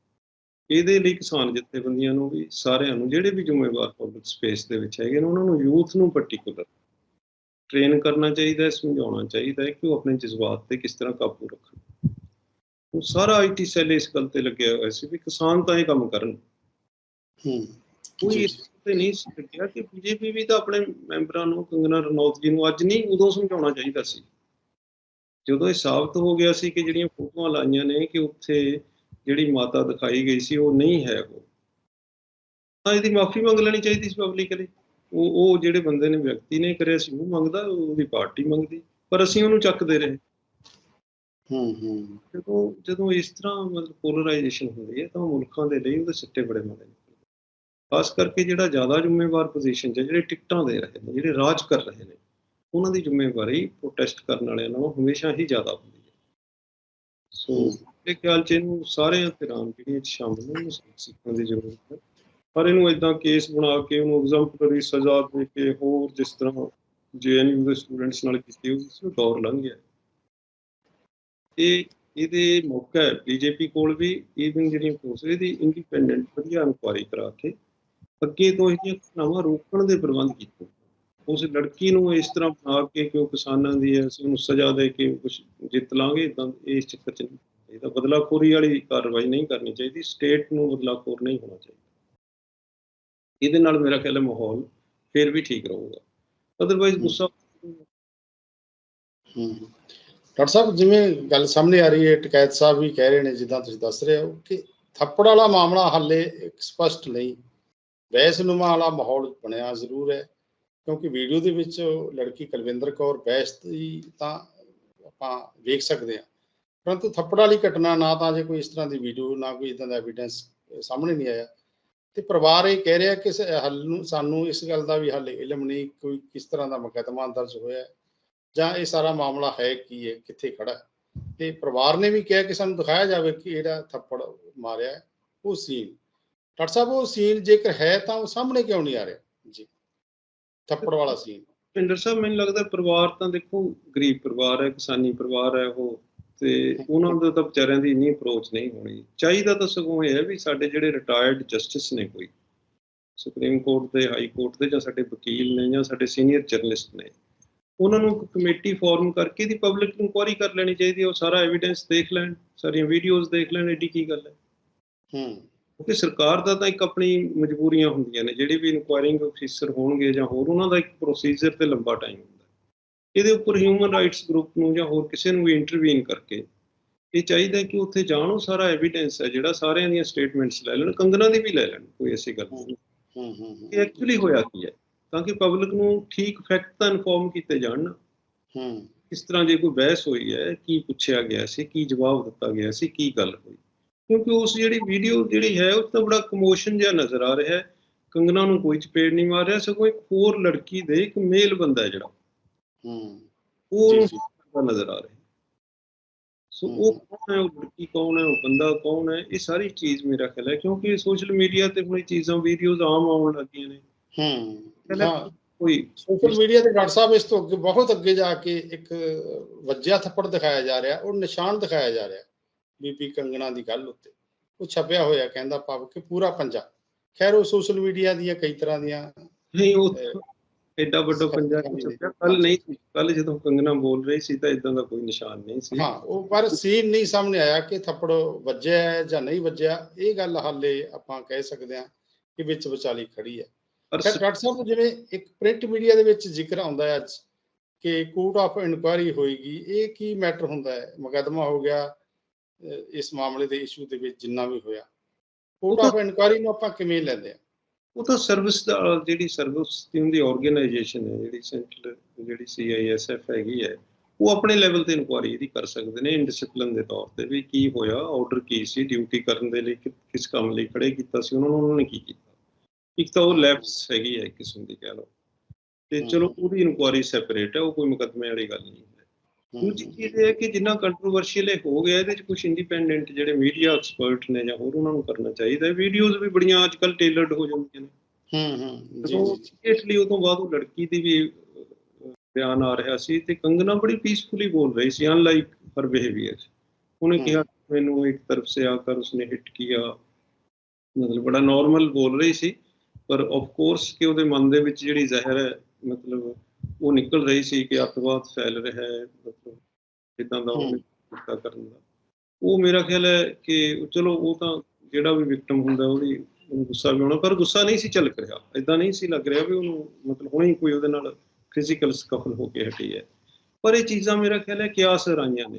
Speaker 2: ਇਹਦੇ ਲਈ ਕਿਸਾਨ ਜਥੇਬੰਦੀਆਂ ਨੂੰ ਵੀ, ਸਾਰਿਆਂ ਨੂੰ, ਜਿਹੜੇ ਵੀ ਜ਼ਿੰਮੇਵਾਰ ਪਬਲਿਕ ਸਪੇਸ ਦੇ ਵਿੱਚ ਹੈਗੇ ਨੇ, ਉਹਨਾਂ ਨੂੰ ਯੂਥ ਨੂੰ ਪਾਰਟਿਕੂਲਰ ਟ੍ਰੇਨ ਕਰਨਾ ਚਾਹੀਦਾ ਸਮਝਾਉਣਾ ਚਾਹੀਦਾ ਕਿ ਉਹ ਆਪਣੇ ਜਜ਼ਬਾਤ ਤੇ ਕਿਸ ਤਰ੍ਹਾਂ ਕਾਬੂ ਰੱਖਣ। ਉਹ ਸਾਰਾ ਆਈਟੀ ਸੈੱਲ ਇਸ ਗੱਲ ਤੇ ਲੱਗਿਆ ਹੋਇਆ ਸੀ ਵੀ ਕਿਸਾਨ ਤਾਂ ਇਹ ਕੰਮ ਕਰਨ।
Speaker 1: ਹੂੰ।
Speaker 2: ਕੋਈ ਇਸ ਤੇ ਨਹੀਂ ਸੀ ਲੱਗਿਆ ਕਿ ਬੀਜੇਪੀ ਵੀ ਤਾਂ ਆਪਣੇ ਮੈਂਬਰਾਂ ਨੂੰ ਕੰਗਨਾ ਰਣੌਤ ਜੀ ਨੂੰ ਅੱਜ ਨਹੀਂ ਉਦੋਂ ਸਮਝਾਉਣਾ ਚਾਹੀਦਾ ਸੀ। ਜਦੋਂ ਇਹ ਸਾਬਤ ਹੋ ਗਿਆ ਸੀ ਕਿ ਜਿਹੜੀਆਂ ਫੋਟੋਆਂ ਲਾਈਆਂ ਨੇ ਕਿ ਉੱਥੇ ਜਿਹੜੀ ਮਾਤਾ ਦਿਖਾਈ ਗਈ ਸੀ ਉਹ ਨਹੀਂ ਹੈ ਉਹ। ਤਾਂ ਇਹਦੀ ਮਾਫੀ ਮੰਗ ਲੈਣੀ ਚਾਹੀਦੀ ਸੀ ਪਬਲਿਕਲੀ ਉਹ ਉਹ ਜਿਹੜੇ ਬੰਦੇ ਨੇ ਵਿਅਕਤੀ ਨੇ ਕਰਿਆ ਸੀ ਉਹ ਮੰਗਦਾ ਉਹਦੀ ਪਾਰਟੀ ਮੰਗਦੀ। ਪਰ ਅਸੀਂ ਉਹਨੂੰ ਚੱਕਦੇ ਰਹੇ।
Speaker 1: ਹੂੰ ਹੂੰ।
Speaker 2: ਜਦੋਂ ਜਦੋਂ ਇਸ ਤਰ੍ਹਾਂ ਮਤਲਬ ਪੋਲਰਾਈਜੇਸ਼ਨ ਹੁੰਦੀ ਹੈ ਤਾਂ ਮੁਲਕਾਂ ਦੇ ਲਈ ਉਹਦੇ ਸਿੱਟੇ ਬੜੇ ਮਾੜੇ ਨੇ। ਖਾਸ ਕਰਕੇ ਜਿਹੜਾ ਜ਼ਿਆਦਾ ਜ਼ਿੰਮੇਵਾਰ ਪੋਜੀਸ਼ਨ 'ਚ ਜਿਹੜੇ ਟਿਕਟਾਂ ਦੇ ਰਹੇ ਨੇ ਜਿਹੜੇ ਰਾਜ ਕਰ ਰਹੇ ਨੇ ਉਹਨਾਂ ਦੀ ਜ਼ਿੰਮੇਵਾਰੀ ਪ੍ਰੋਟੈਸਟ ਕਰਨ ਵਾਲਿਆਂ ਨਾਲੋਂ ਹਮੇਸ਼ਾ ਹੀ ਜ਼ਿਆਦਾ ਹੁੰਦੀ ਹੈ। ਸੋ ਇਹ ਖਿਆਲ 'ਚ ਇਹਨੂੰ ਸਾਰੇ ਧਿਰਾਂ ਜਿਹੜੀਆਂ ਸ਼ਾਮਲ ਨੇ ਸਿੱਖਣ ਦੀ ਜ਼ਰੂਰਤ ਹੈ। ਪਰ ਇਹਨੂੰ ਇਦਾਂ ਕੇਸ ਬਣਾ ਕੇ ਉਹਨੂੰ ਐਗਜ਼ਾਮਪਲਰੀ ਸਜ਼ਾ ਦੇ ਕੇ ਹੋਰ ਜਿਸ ਤਰ੍ਹਾਂ ਜੇਐਨਯੂ ਦੇ ਸਟੂਡੈਂਟਸ ਨਾਲ ਕੀਤੀ ਉਹ ਸੀ ਦੌਰ ਲੰਘ ਗਿਆ। ਇਹ ਇਹਦੇ ਮੌਕਾ ਹੈ ਬੀਜੇਪੀ ਕੋਲ ਵੀ ਈਵਨ ਜਿਹੜੀਆਂ ਫੋਰਸਸ ਇਹਦੀ ਇੰਡੀਪੈਂਡੈਂਟ ਵਧੀਆ ਇਨਕੁਆਇਰੀ ਕਰਾ ਕੇ ਅੱਗੇ ਤੋਂ ਇਹਦੀਆਂ ਘਟਨਾਵਾਂ ਰੋਕਣ ਦੇ ਪ੍ਰਬੰਧ ਕੀਤੇ। ਉਸ ਲੜਕੀ ਨੂੰ ਇਸ ਤਰ੍ਹਾਂ ਬਣਾ ਕੇ ਕਿ ਉਹ ਕਿਸਾਨਾਂ ਦੀ ਹੈ ਅਸੀਂ ਉਹਨੂੰ ਸਜ਼ਾ ਦੇ ਕੇ ਕੁਝ ਜਿੱਤ ਲਾਂਗੇ ਇਦਾਂ ਇਸ ਚੱਕਰ ਚ ਨਹੀਂ। ਇਹਦਾ ਬਦਲਾਖੋਰੀ ਵਾਲੀ ਕਾਰਵਾਈ ਨਹੀਂ ਕਰਨੀ ਚਾਹੀਦੀ ਸਟੇਟ ਨੂੰ ਬਦਲਾਖੋਰ ਨਹੀਂ ਹੋਣਾ ਚਾਹੀਦਾ। ਇਹਦੇ ਨਾਲ ਮੇਰਾ ਖਿਆਲ ਹੈ ਮਾਹੌਲ ਫਿਰ ਵੀ ਠੀਕ ਰਹੂਗਾ। ਅਦਰਵਾਈਜ਼ ਗੁੱਸਾ
Speaker 1: ਹੂੰ। ਡਾਕਟਰ ਸਾਹਿਬ, ਜਿਵੇਂ ਗੱਲ ਸਾਹਮਣੇ ਆ ਰਹੀ ਹੈ ਟਕੈਤ ਸਾਹਿਬ ਵੀ ਕਹਿ ਰਹੇ ਨੇ, ਜਿੱਦਾਂ ਤੁਸੀਂ ਦੱਸ ਰਹੇ ਹੋ ਕਿ ਥੱਪੜ ਵਾਲਾ ਮਾਮਲਾ ਹਾਲੇ ਇੱਕ ਸਪਸ਼ਟ ਨਹੀਂ। ਬਹਿਸਨੁਮਾ ਵਾਲਾ ਮਾਹੌਲ ਬਣਿਆ ਜ਼ਰੂਰ ਹੈ, ਕਿਉਂਕਿ ਵੀਡੀਓ ਦੇ ਵਿੱਚ ਲੜਕੀ ਕੁਲਵਿੰਦਰ ਕੌਰ ਬਹਿਸ ਦੀ ਤਾਂ ਆਪਾਂ ਵੇਖ ਸਕਦੇ ਹਾਂ। ਪਰੰਤੂ ਥੱਪੜ ਵਾਲੀ ਘਟਨਾ ਨਾ ਤਾਂ ਜੇ ਕੋਈ ਇਸ ਤਰ੍ਹਾਂ ਦੀ ਵੀਡੀਓ, ਨਾ ਕੋਈ ਇਦਾਂ ਦਾ ਐਵੀਡੈਂਸ ਸਾਹਮਣੇ ਨਹੀਂ ਆਇਆ। ਤੇ ਪਰਿਵਾਰ ਇਹ ਕਹਿ ਰਿਹਾ ਕਿ ਹੱਲ ਨੂੰ, ਸਾਨੂੰ ਇਸ ਗੱਲ ਦਾ ਵੀ ਹਾਲੇ ਇਲਮ ਨਹੀਂ, ਕੋਈ ਕਿਸ ਤਰ੍ਹਾਂ ਦਾ ਮੁਕੱਦਮਾ ਦਰਜ ਹੋਇਆ। ਜਾਂ ਇਹ ਸਾਰਾ ਮਾਮਲਾ ਹੈ ਕੀ ਹੈ ਕਿੱਥੇ ਖੜਾ ਹੈ? ਤੇ ਪਰਿਵਾਰ ਨੇ ਵੀ ਕਿਹਾ ਕਿ ਸਾਨੂੰ ਦਿਖਾਇਆ ਜਾਵੇ ਕਿ ਇਹਦਾ ਥੱਪੜ ਮਾਰਿਆ ਹੈ, ਉਹ ਸੀਨ ਡਾਕਟਰ ਸਾਹਿਬ ਉਹ ਸੀਨ ਜੇਕਰ ਹੈ ਤਾਂ ਉਹ ਸਾਹਮਣੇ ਕਿਉਂ ਨਹੀਂ ਆ ਰਿਹਾ? ਜੀ। ਥੱਪੜ ਵਾਲਾ ਸੀਨ
Speaker 2: ਭਿੰਦਰ ਸਾਹਿਬ ਮੈਨੂੰ ਲੱਗਦਾ ਪਰਿਵਾਰ ਤਾਂ ਦੇਖੋ ਗਰੀਬ ਪਰਿਵਾਰ ਹੈ ਕਿਸਾਨੀ ਪਰਿਵਾਰ ਹੈ ਉਹ ਤੇ ਉਹਨਾਂ ਦਾ ਤਾਂ ਵਿਚਾਰਿਆਂ ਦੀ ਇੰਨੀ ਅਪਰੋਚ ਨਹੀਂ ਹੋਣੀ। ਚਾਹੀਦਾ ਤਾਂ ਸਗੋਂ ਇਹ ਹੈ ਵੀ ਸਾਡੇ ਜਿਹੜੇ ਰਿਟਾਇਰਡ ਜਸਟਿਸ ਨੇ ਕੋਈ ਸੁਪਰੀਮ ਕੋਰਟ ਦੇ ਹਾਈ ਕੋਰਟ ਦੇ ਜਾਂ ਸਾਡੇ ਵਕੀਲ ਨੇ ਜਾਂ ਸਾਡੇ ਸੀਨੀਅਰ ਜਰਨਲਿਸਟ ਨੇ ਉਹਨਾਂ ਨੂੰ ਕਮੇਟੀ ਫਾਰਮ ਕਰਕੇ ਦੀ ਪਬਲਿਕ ਇਨਕੁਆਇਰੀ ਕਰ ਲੈਣੀ ਚਾਹੀਦੀ ਹੈ ਉਹ ਸਾਰਾ ਐਵੀਡੈਂਸ ਦੇਖ ਲੈਣ ਸਾਰੀਆਂ ਵੀਡੀਓਜ਼ ਦੇਖ ਲੈਣ ਐਡੀ ਕੀ ਗੱਲ ਹੈ।
Speaker 1: ਹੂੰ।
Speaker 2: ਕਿਉਂਕਿ ਸਰਕਾਰ ਦਾ ਤਾਂ ਇੱਕ ਆਪਣੀ ਮਜਬੂਰੀਆਂ ਹੁੰਦੀਆਂ ਨੇ ਜਿਹੜੇ ਵੀ ਇਨਕੁਆਇਰਿੰਗ ਅਫੀਸਰ ਹੋਣਗੇ ਜਾਂ ਹੋਰ ਉਹਨਾਂ ਦਾ ਇੱਕ ਪ੍ਰੋਸੀਜਰ ਤੇ ਲੰਬਾ ਟਾਈਮ ਹੁੰਦਾ। ਇਹਦੇ ਉੱਪਰ ਹਿਊਮਨ ਰਾਈਟਸ ਗਰੁੱਪ ਨੂੰ ਜਾਂ ਹੋਰ ਕਿਸੇ ਨੂੰ ਵੀ ਇੰਟਰਵੀਨ ਕਰਕੇ ਇਹ ਚਾਹੀਦਾ ਕਿ ਉੱਥੇ ਜਾਣ ਉਹ ਸਾਰਾ ਐਵੀਡੈਂਸ ਹੈ ਜਿਹੜਾ ਸਾਰਿਆਂ ਦੀਆਂ ਸਟੇਟਮੈਂਟਸ ਲੈ ਲੈਣ ਕੰਗਣਾ ਦੀ ਵੀ ਲੈ ਲੈਣ ਕੋਈ ਐਸੀ ਗੱਲ ਨਹੀਂ।
Speaker 1: ਹੂੰ ਹੂੰ ਹੂੰ,
Speaker 2: ਇਹ ਐਕਚੁਅਲੀ ਹੋਇਆ ਕੀ ਹੈ? ਤਾਂ ਕਿ ਪਬਲਿਕ ਨੂੰ ਠੀਕ ਫੈਕਟ ਤਾਂ ਇਨਫੋਰਮ ਕੀਤੇ ਜਾਣ।
Speaker 1: ਹੂੰ।
Speaker 2: ਇਸ ਤਰ੍ਹਾਂ ਜੇ ਕੋਈ ਬਹਿਸ ਹੋਈ ਹੈ ਕੀ ਪੁੱਛਿਆ ਗਿਆ ਸੀ ਕੀ ਜਵਾਬ ਦਿੱਤਾ ਗਿਆ ਸੀ ਕੀ ਗੱਲ ਹੋਈ। ਕਿਉਂਕਿ ਉਸ ਜਿਹੜੀ ਵੀਡੀਓ ਜਿਹੜੀ ਹੈ ਉਸ ਤਾਂ ਬੜਾ ਕਮੋਸ਼ਨ ਜਿਹਾ ਨਜ਼ਰ ਆ ਰਿਹਾ ਹੈ। ਕੰਗਨਾ ਨੂੰ ਕੋਈ ਚਪੇੜ ਨਹੀਂ ਮਾਰ ਰਿਹਾ ਸਗੋਂ ਇੱਕ ਹੋਰ ਲੜਕੀ ਦੇ ਇੱਕ ਮੇਲ ਬੰਦਾ ਹੈ ਜਿਹੜਾ।
Speaker 1: ਹੂੰ।
Speaker 2: ਉਹ ਨਜ਼ਰ ਆ ਰਿਹਾ ਸੋ ਉਹ ਕੌਣ ਹੈ ਉਹ ਲੜਕੀ ਕੌਣ ਹੈ ਉਹ ਬੰਦਾ ਕੌਣ ਹੈ ਇਹ ਸਾਰੀ ਚੀਜ਼ ਮੇਰਾ ਖਿਆਲ ਹੈ। ਕਿਉਂਕਿ ਸੋਸ਼ਲ ਮੀਡੀਆ ਤੇ ਹੁਣ ਇਹ ਚੀਜ਼ਾਂ ਵੀਡੀਓਜ਼ ਆਮ ਆਉਣ ਲੱਗੀਆਂ ਨੇ।
Speaker 1: ਹੂੰ
Speaker 2: ਕੋਈ
Speaker 1: ਸੋਸ਼ਲ ਮੀਡੀਆ ਤੇ ਡਾਕਟਰ ਸਾਹਿਬ ਇਸ ਤੋਂ ਅੱਗੇ ਬਹੁਤ ਅੱਗੇ ਜਾ ਕੇ ਇੱਕ ਵੱਜਿਆ ਥੱਪੜ ਦਿਖਾਇਆ ਜਾ ਰਿਹਾ ਉਹ ਨਿਸ਼ਾਨ ਦਿਖਾਇਆ ਜਾ ਰਿਹਾ ਬੀਬੀ ਕੰਗਣਾ ਦੀ ਗੱਲ ਉੱਤੇ। ਉਹ ਛਪਿਆ ਹੋਇਆ ਕਹਿੰਦਾ ਭਾਵ ਕਿ ਪੂਰਾ ਪੰਜਾ। ਖੈਰ ਉਹ ਸੋਸ਼ਲ ਮੀਡੀਆ ਦੀਆਂ ਕਈ ਤਰ੍ਹਾਂ ਦੀਆਂ
Speaker 2: ਨਹੀਂ ਉਹ ਐਡਾ ਵੱਡਾ ਪੰਜਾਬ ਕੱਲ ਨਹੀਂ ਕੱਲ ਜਦੋਂ ਕੰਗਨਾ ਬੋਲ ਰਹੀ ਸੀ ਤਾਂ ਇਦਾਂ ਦਾ ਕੋਈ ਨਿਸ਼ਾਨ ਨਹੀਂ ਸੀ।
Speaker 1: ਹਾਂ ਉਹ ਪਰ ਸੀਨ ਨਹੀਂ ਸਾਹਮਣੇ ਆਇਆ ਕਿ ਥੱਪੜ ਵੱਜਿਆ ਹੈ ਜਾਂ ਨਹੀਂ ਵੱਜਿਆ। ਇਹ ਗੱਲ ਹਾਲੇ ਆਪਾਂ ਕਹਿ ਸਕਦੇ ਹਾਂ ਕਿ ਵਿੱਚ ਵਿਚਾਲੀ ਖੜੀ ਹੈ। ਡਾਕਟਰ ਸਾਹਿਬ ਜਿਵੇਂ ਇੱਕ ਪ੍ਰਿੰਟ ਮੀਡੀਆ ਦੇ ਵਿੱਚ ਜ਼ਿਕਰ ਆਉਂਦਾ ਹੈ ਅੱਜ ਕਿ ਕੋਰਟ ਆਫ ਇਨਕੁਆਇਰੀ ਹੋਏਗੀ ਇਹ ਕੀ ਮੈਟਰ ਹੁੰਦਾ ਹੈ? ਮੁਕੱਦਮਾ ਹੋ ਗਿਆ ਇਸ ਮਾਮਲੇ ਦੇ ਇਸ਼ੂ ਦੇ ਵਿੱਚ ਜਿੰਨਾ ਵੀ ਹੋਇਆ। ਕੋਰਟ ਆਫ ਇਨਕੁਆਇਰੀ ਨੂੰ ਆਪਾਂ ਕਿਵੇਂ ਲੈਂਦੇ ਆ
Speaker 2: ਉਹ ਤਾਂ ਸਰਵਿਸ ਦਾ ਜਿਹੜੀ ਸਰਵਿਸ ਦੀ ਹੁੰਦੀ ਆਰਗੇਨਾਈਜੇਸ਼ਨ ਹੈ ਜਿਹੜੀ ਸੈਂਟਰਲ ਜਿਹੜੀ ਸੀਆਈਐਸਐਫ ਹੈਗੀ ਹੈ ਉਹ ਆਪਣੇ ਲੈਵਲ ਤੇ ਇਨਕੁਆਰੀ ਇਹਦੀ ਕਰ ਸਕਦੇ ਨੇ ਇਨਡਿਸਪਲਿਨ ਦੇ ਤੌਰ ਤੇ ਵੀ ਕੀ ਹੋਇਆ ਆਰਡਰ ਕੀ ਸੀ ਡਿਊਟੀ ਕਰਨ ਦੇ ਲਈ ਕਿਸ ਕੰਮ ਲਈ ਖੜੇ ਕੀਤਾ ਸੀ ਉਹਨਾਂ ਨੂੰ ਉਹਨਾਂ ਨੇ ਕੀ ਕੀਤਾ? ਇੱਕ ਤਾਂ ਉਹ ਲੈਪਸ ਹੈਗੀ ਹੈ ਕਿਸਮ ਦੀ ਕਹਿ ਲਓ। ਤੇ। ਚਲੋ ਉਹਦੀ ਇਨਕੁਆਰੀ ਸੈਪਰੇਟ ਹੈ ਉਹ ਕੋਈ ਮੁਕੱਦਮੇ ਵਾਲੀ ਗੱਲ ਨਹੀਂ ਹੈ। ਦੂਜੀ ਚੀਜ਼ ਇਹ ਹੈ ਕਿ ਜਿੰਨਾ ਕੰਟਰੋਵਰਸ਼ੀਅਲ ਇਹ ਹੋ ਗਿਆ ਇਹਦੇ ਚ ਕੁਝ ਇੰਡੀਪੈਂਡੈਂਟ ਜਿਹੜੇ ਮੀਡੀਆ ਐਕਸਪਰਟ ਨੇ ਜਾਂ ਹੋਰ ਉਹਨਾਂ ਨੂੰ ਕਰਨਾ ਚਾਹੀਦਾ ਵੀਡੀਓਜ਼ ਵੀ ਬੜੀਆਂ ਅੱਜ ਕੱਲ ਟੇਲਰਡ ਹੋ ਜਾਂਦੀਆਂ ਨੇ।
Speaker 1: ਹੂੰ ਹੂੰ ਜੀ
Speaker 2: ਇਸ ਲਈ ਉਹ ਤੋਂ ਬਾਅਦ ਉਹ ਲੜਕੀ ਦੀ ਵੀ ਬਿਆਨ ਆ ਰਿਹਾ ਸੀ ਤੇ ਕੰਗਨਾ ਬੜੀ ਪੀਸਫੁਲੀ ਬੋਲ ਰਹੀ ਸੀ ਅਨਲਾਈਕ ਹਰ ਬਿਹੇਵੀਅਰ ਉਹਨੇ। ਕਿਹਾ ਮੈਨੂੰ ਇੱਕ ਤਰਫ ਸੇ ਆकर ਉਸਨੇ ਹਿੱਟ ਕੀਤਾ। ਮਤਲਬ ਬੜਾ ਨਾਰਮਲ ਬੋਲ ਰਹੀ ਸੀ। ਪਰ ਆਫ ਕੋਰਸ ਕਿ ਉਹਦੇ ਮਨ ਦੇ ਵਿੱਚ ਜਿਹੜੀ ਜ਼ਹਿਰ ਹੈ ਮਤਲਬ ਉਹ ਨਿਕਲ ਰਹੀ ਸੀ ਕਿ ਅੱਤਵਾਦ ਫੈਲ ਰਿਹਾ ਹੈ ਮਤਲਬ ਇਦਾਂ ਦਾ ਉਹਨੇ ਕੀਤਾ ਕਰਨ ਦਾ। ਉਹ ਮੇਰਾ ਖਿਆਲ ਹੈ ਕਿ ਚਲੋ ਉਹ ਤਾਂ ਜਿਹੜਾ ਵੀ ਵਿਕਟਮ ਹੁੰਦਾ ਉਹਦੀ ਗੁੱਸਾ ਵੀ ਆਉਣਾ ਪਰ ਗੁੱਸਾ ਨਹੀਂ ਸੀ ਚੱਲ ਰਿਹਾ। ਇਦਾਂ ਨਹੀਂ ਸੀ ਲੱਗ ਰਿਹਾ ਵੀ ਉਹਨੂੰ ਮਤਲਬ ਹੁਣੇ ਹੀ ਕੋਈ ਉਹਦੇ ਨਾਲ ਫਿਜ਼ੀਕਲ ਸਕਫਲ ਹੋ ਕੇ ਹਟੀ ਹੈ। ਪਰ ਇਹ ਚੀਜ਼ਾਂ ਮੇਰਾ ਖਿਆਲ ਹੈ ਕਿਆਸ ਰਾਈਆਂ ਨੇ।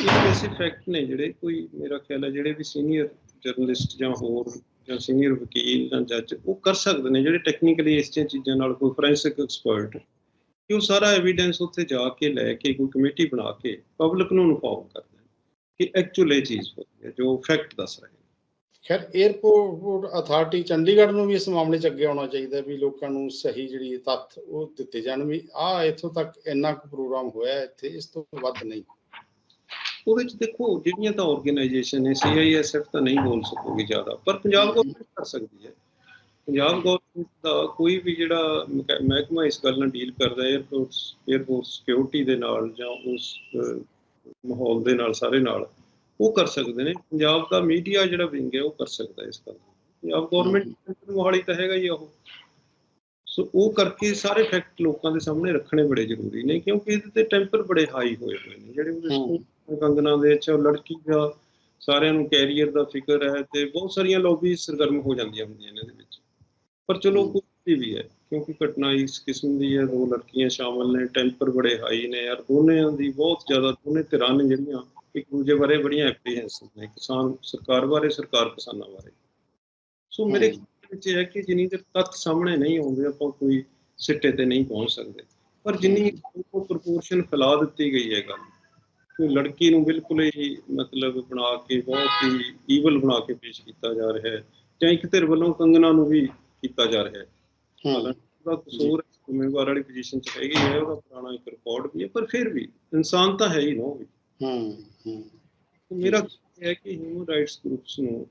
Speaker 2: ਇਹ ਵੈਸੇ ਫੈਕਟ ਨੇ ਜਿਹੜੇ ਕੋਈ ਮੇਰਾ ਖਿਆਲ ਹੈ ਜਿਹੜੇ ਵੀ ਸੀਨੀਅਰ ਜਰਨਲਿਸਟ ਜਾਂ ਹੋਰ ਜਾਂ ਸੀਨੀਅਰ ਵਕੀਲ ਜਾਂ ਜੱਜ, ਉਹ ਕਰ ਸਕਦੇ ਨੇ ਜਿਹੜੇ ਟੈਕਨੀਕਲੀ ਇਸ ਚੀਜ਼ਾਂ ਨਾਲ ਕੋਈ ਫੋਰੈਂਸਿਕ ਐਕਸਪਰਟ ਕਿ ਉਹ ਸਾਰਾ ਐਵੀਡੈਂਸ ਉੱਥੇ ਜਾ ਕੇ ਲੈ ਕੇ, ਕੋਈ ਕਮੇਟੀ ਬਣਾ ਕੇ ਪਬਲਿਕ ਨੂੰ ਇਨਫੋਰਮ ਕਰ ਕਿ ਐਕਚੁਅਲ ਇਹ ਚੀਜ਼ ਹੋਈ ਹੈ, ਜੋ ਫੈਕਟ ਦੱਸ ਰਹੇ
Speaker 1: ਖੈਰ 에어ਪੋਰਟ ਅਥਾਰਟੀ ਚੰਡੀਗੜ੍ਹ ਨੂੰ ਵੀ ਇਸ ਮਾਮਲੇ 'ਚ ਅੱਗੇ ਆਉਣਾ ਚਾਹੀਦਾ ਵੀ ਲੋਕਾਂ ਨੂੰ ਸਹੀ ਜਿਹੜੀ ਤੱਥ ਉਹ ਦਿੱਤੇ ਜਾਣ ਵੀ ਆ ਇੱਥੋਂ ਤੱਕ ਇੰਨਾ ਕੁ ਪ੍ਰੋਗਰਾਮ ਹੋਇਆ ਇੱਥੇ, ਇਸ ਤੋਂ ਵੱਧ ਨਹੀਂ।
Speaker 2: ਉਹਦੇ ਚ ਦੇਖੋ ਜਿਹੜੀਆਂ ਤਾਂ ਆਰਗੇਨਾਈਜੇਸ਼ਨ ਨੇ ਸੀਆਈਐਸਐਫ ਤਾਂ ਨਹੀਂ ਬੋਲ ਸਕੂਗੀ ਜ਼ਿਆਦਾ ਪਰ ਪੰਜਾਬ ਗਵਰਨਮੈਂਟ ਕਰ ਸਕਦੀ ਹੈ ਪੰਜਾਬ ਗਵਰਨਮੈਂਟ ਦਾ ਕੋਈ ਵੀ ਜਿਹੜਾ ਮਹਿਕ- ਮਹਿਕਮਾ ਇਸ ਗੱਲ ਨਾਲ ਡੀਲ ਕਰਦਾ ਹੈ 에ਅਰਪੋਰਟਸ 에ਅਰਪੋਰਟ ਸਿਕਿਉਰਿਟੀ ਦੇ ਨਾਲ ਜਾਂ ਉਸ ਮਾਹੌਲ ਦੇ ਨਾਲ ਸਾਰੇ ਨਾਲ ਉਹ ਕਰ ਸਕਦੇ ਨੇ ਪੰਜਾਬ ਦਾ ਮੀਡੀਆ ਜਿਹੜਾ ਵਿੰਗ ਹੈ ਉਹ ਕਰ ਸਕਦਾ ਇਸ ਗੱਲ। ਪੰਜਾਬ ਗਵਰਨਮੈਂਟ ਮੋਹਾਲੀ ਤਾਂ ਹੈਗਾ ਹੀ ਉਹ ਸੋ ਉਹ ਕਰਕੇ ਸਾਰੇ ਫੈਕਟ ਲੋਕਾਂ ਦੇ ਸਾਹਮਣੇ ਰੱਖਣੇ ਬੜੇ ਜ਼ਰੂਰੀ ਨੇ ਕਿਉਂਕਿ ਇਹਦੇ ਤੇ ਟੈਂਪਰ ਬੜੇ ਹਾਈ ਹੋਏ ਹੋਏ ਨੇ ਜਿਹੜੇ ਉਹਦੇ। ਕੰਗਨਾ ਦੇ ਅੱਛਾ ਲੜਕੀ ਦਾ ਸਾਰਿਆਂ ਨੂੰ ਕੈਰੀਅਰ ਦਾ ਫਿਕਰ ਹੈ ਤੇ ਬਹੁਤ ਸਾਰੀਆਂ ਲੌਬੀ ਸਰਗਰਮ ਹੋ ਜਾਂਦੀਆਂ ਹੁੰਦੀਆਂ ਨੇ ਇਹਦੇ ਵਿੱਚ ਪਰ ਚਲੋ। ਕੋਈ ਵੀ ਹੈ ਕਿਉਂਕਿ ਘਟਨਾ ਇਸ ਕਿਸਮ ਦੀ ਹੈ ਦੋ ਲੜਕੀਆਂ ਸ਼ਾਮਲ ਨੇ ਟੈਂਪਰ ਬੜੇ ਹਾਈ ਨੇ ਯਾਰ ਦੋਨਿਆਂ ਦੀ ਬਹੁਤ ਜ਼ਿਆਦਾ ਦੋਨੇ ਧਿਰਾਂ ਨੇ ਜਿਹੜੀਆਂ ਇੱਕ ਦੂਜੇ ਬਾਰੇ ਬੜੀਆਂ ਐਪਰੀਹੈਂਸਿਵ ਨੇ ਕਿਸਾਨ ਸਰਕਾਰ ਬਾਰੇ ਸਰਕਾਰ ਕਿਸਾਨਾਂ ਬਾਰੇ ਸੋ ਮੇਰੇ। ਖਿਆਲ ਵਿੱਚ ਇਹ ਹੈ ਕਿ ਜਿੰਨੀ ਦੇਰ ਤੱਕ ਸਾਹਮਣੇ ਨਹੀਂ ਆਉਂਦੇ ਆਪਾਂ ਕੋਈ ਸਿੱਟੇ ਤੇ ਨਹੀਂ ਪਹੁੰਚ ਸਕਦੇ ਪਰ ਜਿੰਨੀ ਪ੍ਰਪੋਰਸ਼ਨ ਫੈਲਾ ਦਿੱਤੀ ਗਈ ਹੈ ਗੱਲ ਲੜਕੀ ਨੂੰ ਬਿਲਕੁਲ ਹੀ ਮਤਲਬ ਬਣਾ ਕੇ ਬਹੁਤ ਹੀ ਈਵਲ ਬਣਾ ਕੇ ਪੇਸ਼ ਕੀਤਾ ਜਾ ਰਿਹਾ ਹੈ ਜਾਂ ਇੱਕ ਧਿਰ ਵੱਲੋਂ ਕੰਗਨਾ ਨੂੰ ਵੀ ਕੀਤਾ ਜਾ ਰਿਹਾ ਹੈ। ਹਾਲਾਂਕਿ ਉਹਦਾ ਕਸੂਰ ਜ਼ਿੰਮੇਵਾਰ ਵਾਲੀ ਪੋਜੀਸ਼ਨ 'ਚ ਹੈਗੀ ਹੈ ਉਹਦਾ ਪੁਰਾਣਾ ਇੱਕ ਰਿਕਾਰਡ ਵੀ ਹੈ ਪਰ ਫਿਰ ਵੀ ਇਨਸਾਨ ਤਾਂ ਹੈ ਹੀ ਨਾ ਉਹ ਵੀ।
Speaker 1: ਹਮ,
Speaker 2: ਤੇ ਮੇਰਾ ਇਹ ਹੈ ਕਿ ਹਿਊਮਨ ਰਾਈਟਸ ਗਰੁੱਪਸ ਨੂੰ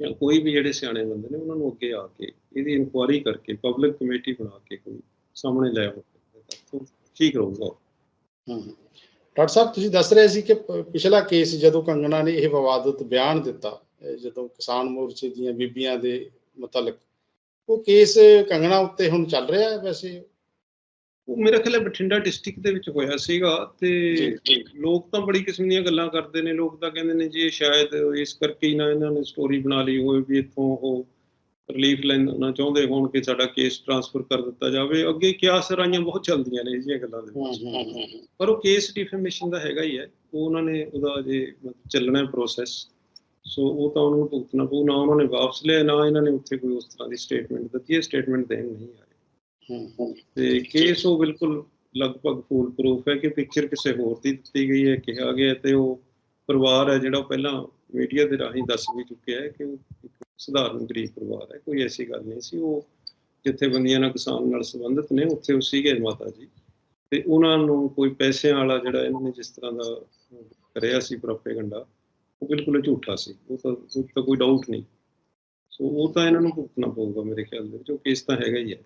Speaker 2: ਜਾਂ ਕੋਈ ਵੀ ਜਿਹੜੇ ਸਿਆਣੇ ਬੰਦੇ ਨੇ ਉਹਨਾਂ ਨੂੰ ਅੱਗੇ ਆ ਕੇ ਇਹਦੀ ਇਨਕੁਆਇਰੀ ਕਰਕੇ ਪਬਲਿਕ ਕਮੇਟੀ ਬਣਾ ਕੇ ਕੋਈ ਸਾਹਮਣੇ ਲੈ ਤਾਂ ਠੀਕ ਰਹੂਗਾ।
Speaker 1: ਹਮ। ਡਾਕਟਰ ਸਾਹਿਬ ਤੁਸੀਂ ਦੱਸ ਰਹੇ ਸੀ ਕਿ ਪਿਛਲਾ ਕੇਸ ਜਦੋਂ ਕੰਗਣਾ ਨੇ ਇਹ ਵਿਵਾਦਤ ਬਿਆਨ ਦਿੱਤਾ ਜਦੋਂ ਕਿਸਾਨ ਮੋਰਚੇ ਦੀਆਂ ਬੀਬੀਆਂ ਦੇ ਮੁਤਲਕ ਉਹ ਕੇਸ ਕੰਗਣਾ ਉੱਤੇ ਹੁਣ ਚੱਲ ਰਿਹਾ ਹੈ ਵੈਸੇ
Speaker 2: ਉਹ ਮੇਰਾ ਖਿਆਲ ਬਠਿੰਡਾ ਡਿਸਟ੍ਰਿਕਟ ਦੇ ਵਿੱਚ ਹੋਇਆ ਸੀਗਾ ਤੇ। ਲੋਕ ਤਾਂ ਬੜੀ ਕਿਸਮ ਦੀਆਂ ਗੱਲਾਂ ਕਰਦੇ ਨੇ ਲੋਕ ਤਾਂ ਕਹਿੰਦੇ ਨੇ ਜੀ ਸ਼ਾਇਦ ਇਸ ਕਰਕੇ ਹੀ ਨਾ ਇਹਨਾਂ ਨੇ ਸਟੋਰੀ ਬਣਾ ਲਈ ਹੋਵੇ ਵੀ ਇੱਥੋਂ ਉਹ ਰਿਲੀਫ ਲੈਣਾ ਚਾਹੁੰਦੇ ਹੋਣ ਕਿ ਸਾਡਾ ਕੇਸ ਟ੍ਰਾਂਸਫਰ ਕਰ ਦਿੱਤਾ ਜਾਵੇ। ਅੱਗੇ ਕਿਆਸ ਰਾਈਆਂ ਬਹੁਤ ਚੱਲਦੀਆਂ ਨੇ ਇਹ ਜਿਹੀਆਂ ਗੱਲਾਂ ਦੇ ਵਿੱਚ। ਪਰ ਉਹ ਕੇਸ ਡਿਫੇਮੇਸ਼ਨ ਦਾ ਹੈਗਾ ਹੀ ਹੈ। ਉਹ ਉਹਨਾਂ ਨੇ ਉਹਦਾ ਜੇ ਚੱਲਣਾ ਪ੍ਰੋਸੈਸ ਸੋ ਉਹ ਤਾਂ ਉਹਨੂੰ ਭੁਗਤਣਾ ਪਊ। ਨਾ ਉਹਨਾਂ ਨੇ ਵਾਪਸ ਲਿਆ ਨਾ ਇਹਨਾਂ ਨੇ ਉੱਥੇ ਕੋਈ ਉਸ ਤਰ੍ਹਾਂ ਦੀ ਸਟੇਟਮੈਂਟ ਦਿੱਤੀ। ਹੈ ਸਟੇਟਮੈਂਟ ਦੇਣ ਨਹੀਂ ਆ ਰਹੇ ਤੇ ਕੇਸ ਉਹ ਬਿਲਕੁਲ ਲਗਭਗ ਫੂਲ ਪ੍ਰੂਫ ਹੈ ਕਿ ਪਿਕਚਰ ਕਿਸੇ ਹੋਰ ਦੀ ਦਿੱਤੀ ਗਈ ਹੈ ਕਿਹਾ ਗਿਆ ਤੇ ਉਹ ਪਰਿਵਾਰ ਹੈ ਜਿਹੜਾ ਪਹਿਲਾਂ ਮੀਡੀਆ ਦੇ ਰਾਹੀਂ ਦੱਸ ਵੀ ਚੁੱਕਿਆ ਹੈ ਕਿ ਸਧਾਰਨ ਗਰੀਬ ਪਰਿਵਾਰ ਹੈ, ਕੋਈ ਐਸੀ ਗੱਲ ਨਹੀਂ ਸੀ। ਉਹ ਜਥੇਬੰਦੀਆਂ ਨਾਲ ਕਿਸਾਨ ਨਾਲ ਸੰਬੰਧਿਤ ਨੇ, ਉੱਥੇ ਉਹ ਸੀਗੇ ਮਾਤਾ ਜੀ। ਤੇ ਉਹਨਾਂ ਨੂੰ ਕੋਈ ਪੈਸਿਆਂ ਵਾਲਾ ਜਿਹੜਾ ਇਹਨਾਂ ਨੇ ਜਿਸ ਤਰ੍ਹਾਂ ਦਾ ਕਰਿਆ ਸੀ ਪ੍ਰੋਪੇਗੈਂਡਾ, ਉਹ ਬਿਲਕੁਲ ਝੂਠਾ ਸੀ। ਉਹ ਤਾਂ ਉਹ ਤਾਂ ਕੋਈ ਡਾਊਟ ਨਹੀਂ। ਸੋ ਉਹ ਤਾਂ ਇਹਨਾਂ ਨੂੰ ਭੁਗਤਣਾ ਪਊਗਾ ਮੇਰੇ ਖਿਆਲ ਦੇ ਵਿੱਚ, ਉਹ ਕੇਸ ਤਾਂ ਹੈਗਾ ਹੀ ਹੈ।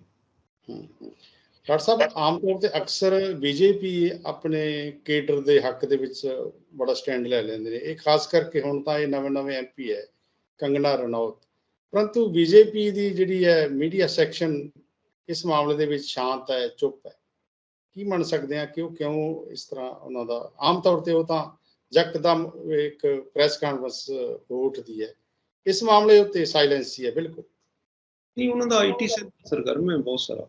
Speaker 1: ਡਾਕਟਰ ਸਾਹਿਬ ਆਮ ਤੌਰ ਤੇ ਅਕਸਰ ਬੀਜੇਪੀ ਆਪਣੇ ਕੇਡਰ ਦੇ ਹੱਕ ਦੇ ਵਿੱਚ ਬੜਾ ਸਟੈਂਡ ਲੈ ਲੈਂਦੇ ਨੇ। ਇਹ ਖਾਸ ਕਰਕੇ ਹੁਣ ਤਾਂ ਇਹ ਨਵੇਂ ਨਵੇਂ ਐਮਪੀ ਹੈ, ਕੰਗਨਾ ਰਣੌਤ। ਪਰੰਤੂ ਬੀਜੇਪੀ ਦੀ ਜਿਹੜੀ ਹੈ ਮੀਡੀਆ ਸੈਕਸ਼ਨ ਇਸ ਮਾਮਲੇ ਦੇ ਵਿੱਚ ਸ਼ਾਂਤ ਹੈ ਚੁੱਪ ਹੈ। ਕੀ ਮੰਨ ਸਕਦੇ ਆ ਕਿ ਉਹ ਕਿਉਂ ਇਸ ਤਰ੍ਹਾਂ ਉਹਨਾਂ ਦਾ ਆਮ ਤੌਰ ਤੇ ਉਹ ਤਾਂ ਯਕਦਮ ਇੱਕ ਪ੍ਰੈਸ ਕਾਨਫਰੰਸ ਹੋ ਉੱਠਦੀ ਹੈ। ਇਸ ਮਾਮਲੇ ਉੱਤੇ ਸਾਇਲੈਂਸ ਹੀ ਹੈ ਬਿਲਕੁਲ।
Speaker 2: ਨਹੀਂ ਉਹਨਾਂ ਦਾ ਆਈਟੀ ਸਰਗਰਮ ਹੈ ਬਹੁਤ ਸਾਰਾ।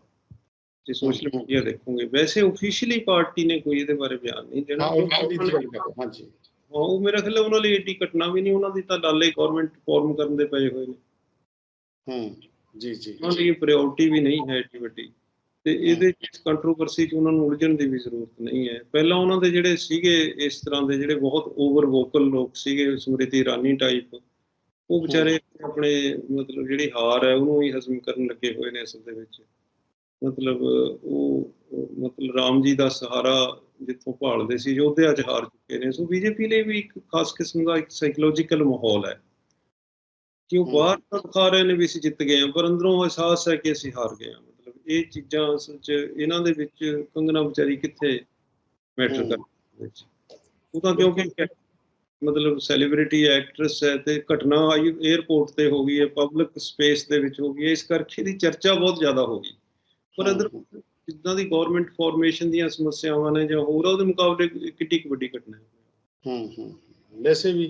Speaker 2: ਜੇ ਸੋਸ਼ਲ ਮੀਡੀਆ ਦੇਖੋਗੇ। ਵੈਸੇ ਆਫੀਸ਼ੀਅਲੀ ਪਾਰਟੀ ਨੇ ਕੋਈ ਇਹਦੇ ਬਾਰੇ ਬਿਆਨ ਨਹੀਂ ਦੇਣਾ।
Speaker 1: ਹਾਂਜੀ।
Speaker 2: ਉਹ ਮੇਰਾ ਖਿਆਲ ਉਹਨਾਂ ਲਈ ਏਡੀ ਘਟਨਾ ਵੀ ਨਹੀਂ ਉਹਨਾਂ ਦੀ ਤਾਂ ਲਾਲੇ ਗਵਰਨਮੈਂਟ ਫਾਰਮ ਕਰਨ ਦੇ ਪਏ ਹੋਏ ਨੇ।
Speaker 1: ਹੂੰ ਜੀ ਜੀ
Speaker 2: ਉਹਨਾਂ ਲਈ ਪ੍ਰਾਇੋਰਟੀ ਵੀ ਨਹੀਂ ਹੈ ਏਡੀ ਵੱਡੀ। ਤੇ ਇਹਦੇ ਵਿੱਚ ਕੰਟਰੋਵਰਸੀ 'ਚ ਉਹਨਾਂ ਨੂੰ ਉਲਝਣ ਦੀ ਵੀ ਜ਼ਰੂਰਤ ਨਹੀਂ ਹੈ। ਪਹਿਲਾਂ ਉਹਨਾਂ ਦੇ ਜਿਹੜੇ ਸੀਗੇ ਇਸ ਤਰ੍ਹਾਂ ਦੇ ਜਿਹੜੇ ਬਹੁਤ ਓਵਰ ਵੋਕਲ ਲੋਕ ਸੀਗੇ ਸਮ੍ਰਿਤੀ ਇਰਾਨੀ ਟਾਈਪ ਉਹ ਵਿਚਾਰੇ ਆਪਣੇ ਮਤਲਬ ਜਿਹੜੀ ਹਾਰ ਹੈ ਉਹਨੂੰ ਹੀ ਹਜ਼ਮ ਕਰਨ ਲੱਗੇ ਹੋਏ ਨੇ ਅਸਲ ਦੇ ਵਿੱਚ। ਮਤਲਬ ਉਹ ਉਹ ਮਤਲਬ ਰਾਮ ਜੀ ਦਾ ਸਹਾਰਾ ਜਿੱਥੋਂ ਭਾਲਦੇ ਸੀ ਯੋਧਿਆ ਚ ਹਾਰ ਚੁੱਕੇ ਨੇ। ਸੋ ਬੀਜੇਪੀ ਲਈ ਵੀ ਇੱਕ ਖਾਸ ਕਿਸਮ ਦਾ ਇੱਕ ਸਾਈਕੋਲੋਜੀਕਲ ਮਾਹੌਲ ਹੈ। ਕਿ ਉਹ। ਬਾਹਰ ਤਾਂ ਦਿਖਾ ਰਹੇ ਨੇ ਵੀ ਅਸੀਂ ਜਿੱਤ ਗਏ ਹਾਂ ਪਰ ਅੰਦਰੋਂ ਅਹਿਸਾਸ ਹੈ ਕਿ ਅਸੀਂ ਹਾਰ ਗਏ ਹਾਂ। ਮਤਲਬ ਇਹ ਚੀਜ਼ਾਂ ਅਸਲ 'ਚ ਇਹਨਾਂ ਦੇ ਵਿੱਚ ਕੰਗਨਾ ਵਿਚਾਰੀ ਕਿੱਥੇ ਮੈਟਰ। ਕਰਦੀ ਵਿੱਚ? ਉਹ ਤਾਂ ਕਿਉਂਕਿ ਮਤਲਬ ਸੈਲੀਬ੍ਰਿਟੀ ਐਕਟਰੈਸ ਹੈ ਤੇ ਘਟਨਾ ਆਈ 에ਅਰਪੋਰਟ ਤੇ ਹੋ ਗਈ ਹੈ ਪਬਲਿਕ ਸਪੇਸ ਦੇ ਵਿੱਚ ਹੋ ਗਈ ਹੈ ਇਸ ਕਰਕੇ ਇਹਦੀ ਚਰਚਾ ਬਹੁਤ ਜ਼ਿਆਦਾ ਹੋ ਗਈ। ਪਰ ਅੰਦਰ ਜਿੱਦਾਂ ਦੀ ਗਵਰਨਮੈਂਟ ਫਾਰਮੇਸ਼ਨ ਦੀਆਂ ਸਮੱਸਿਆਵਾਂ ਨੇ ਜਾਂ ਹੋਰ ਉਹਦੇ ਮੁਕਾਬਲੇ ਕਿੱਡੀ ਕੁ ਵੱਡੀ ਘਟਨਾ ਹੈ
Speaker 1: ਹੂੰ ਹੂੰ। ਵੈਸੇ ਵੀ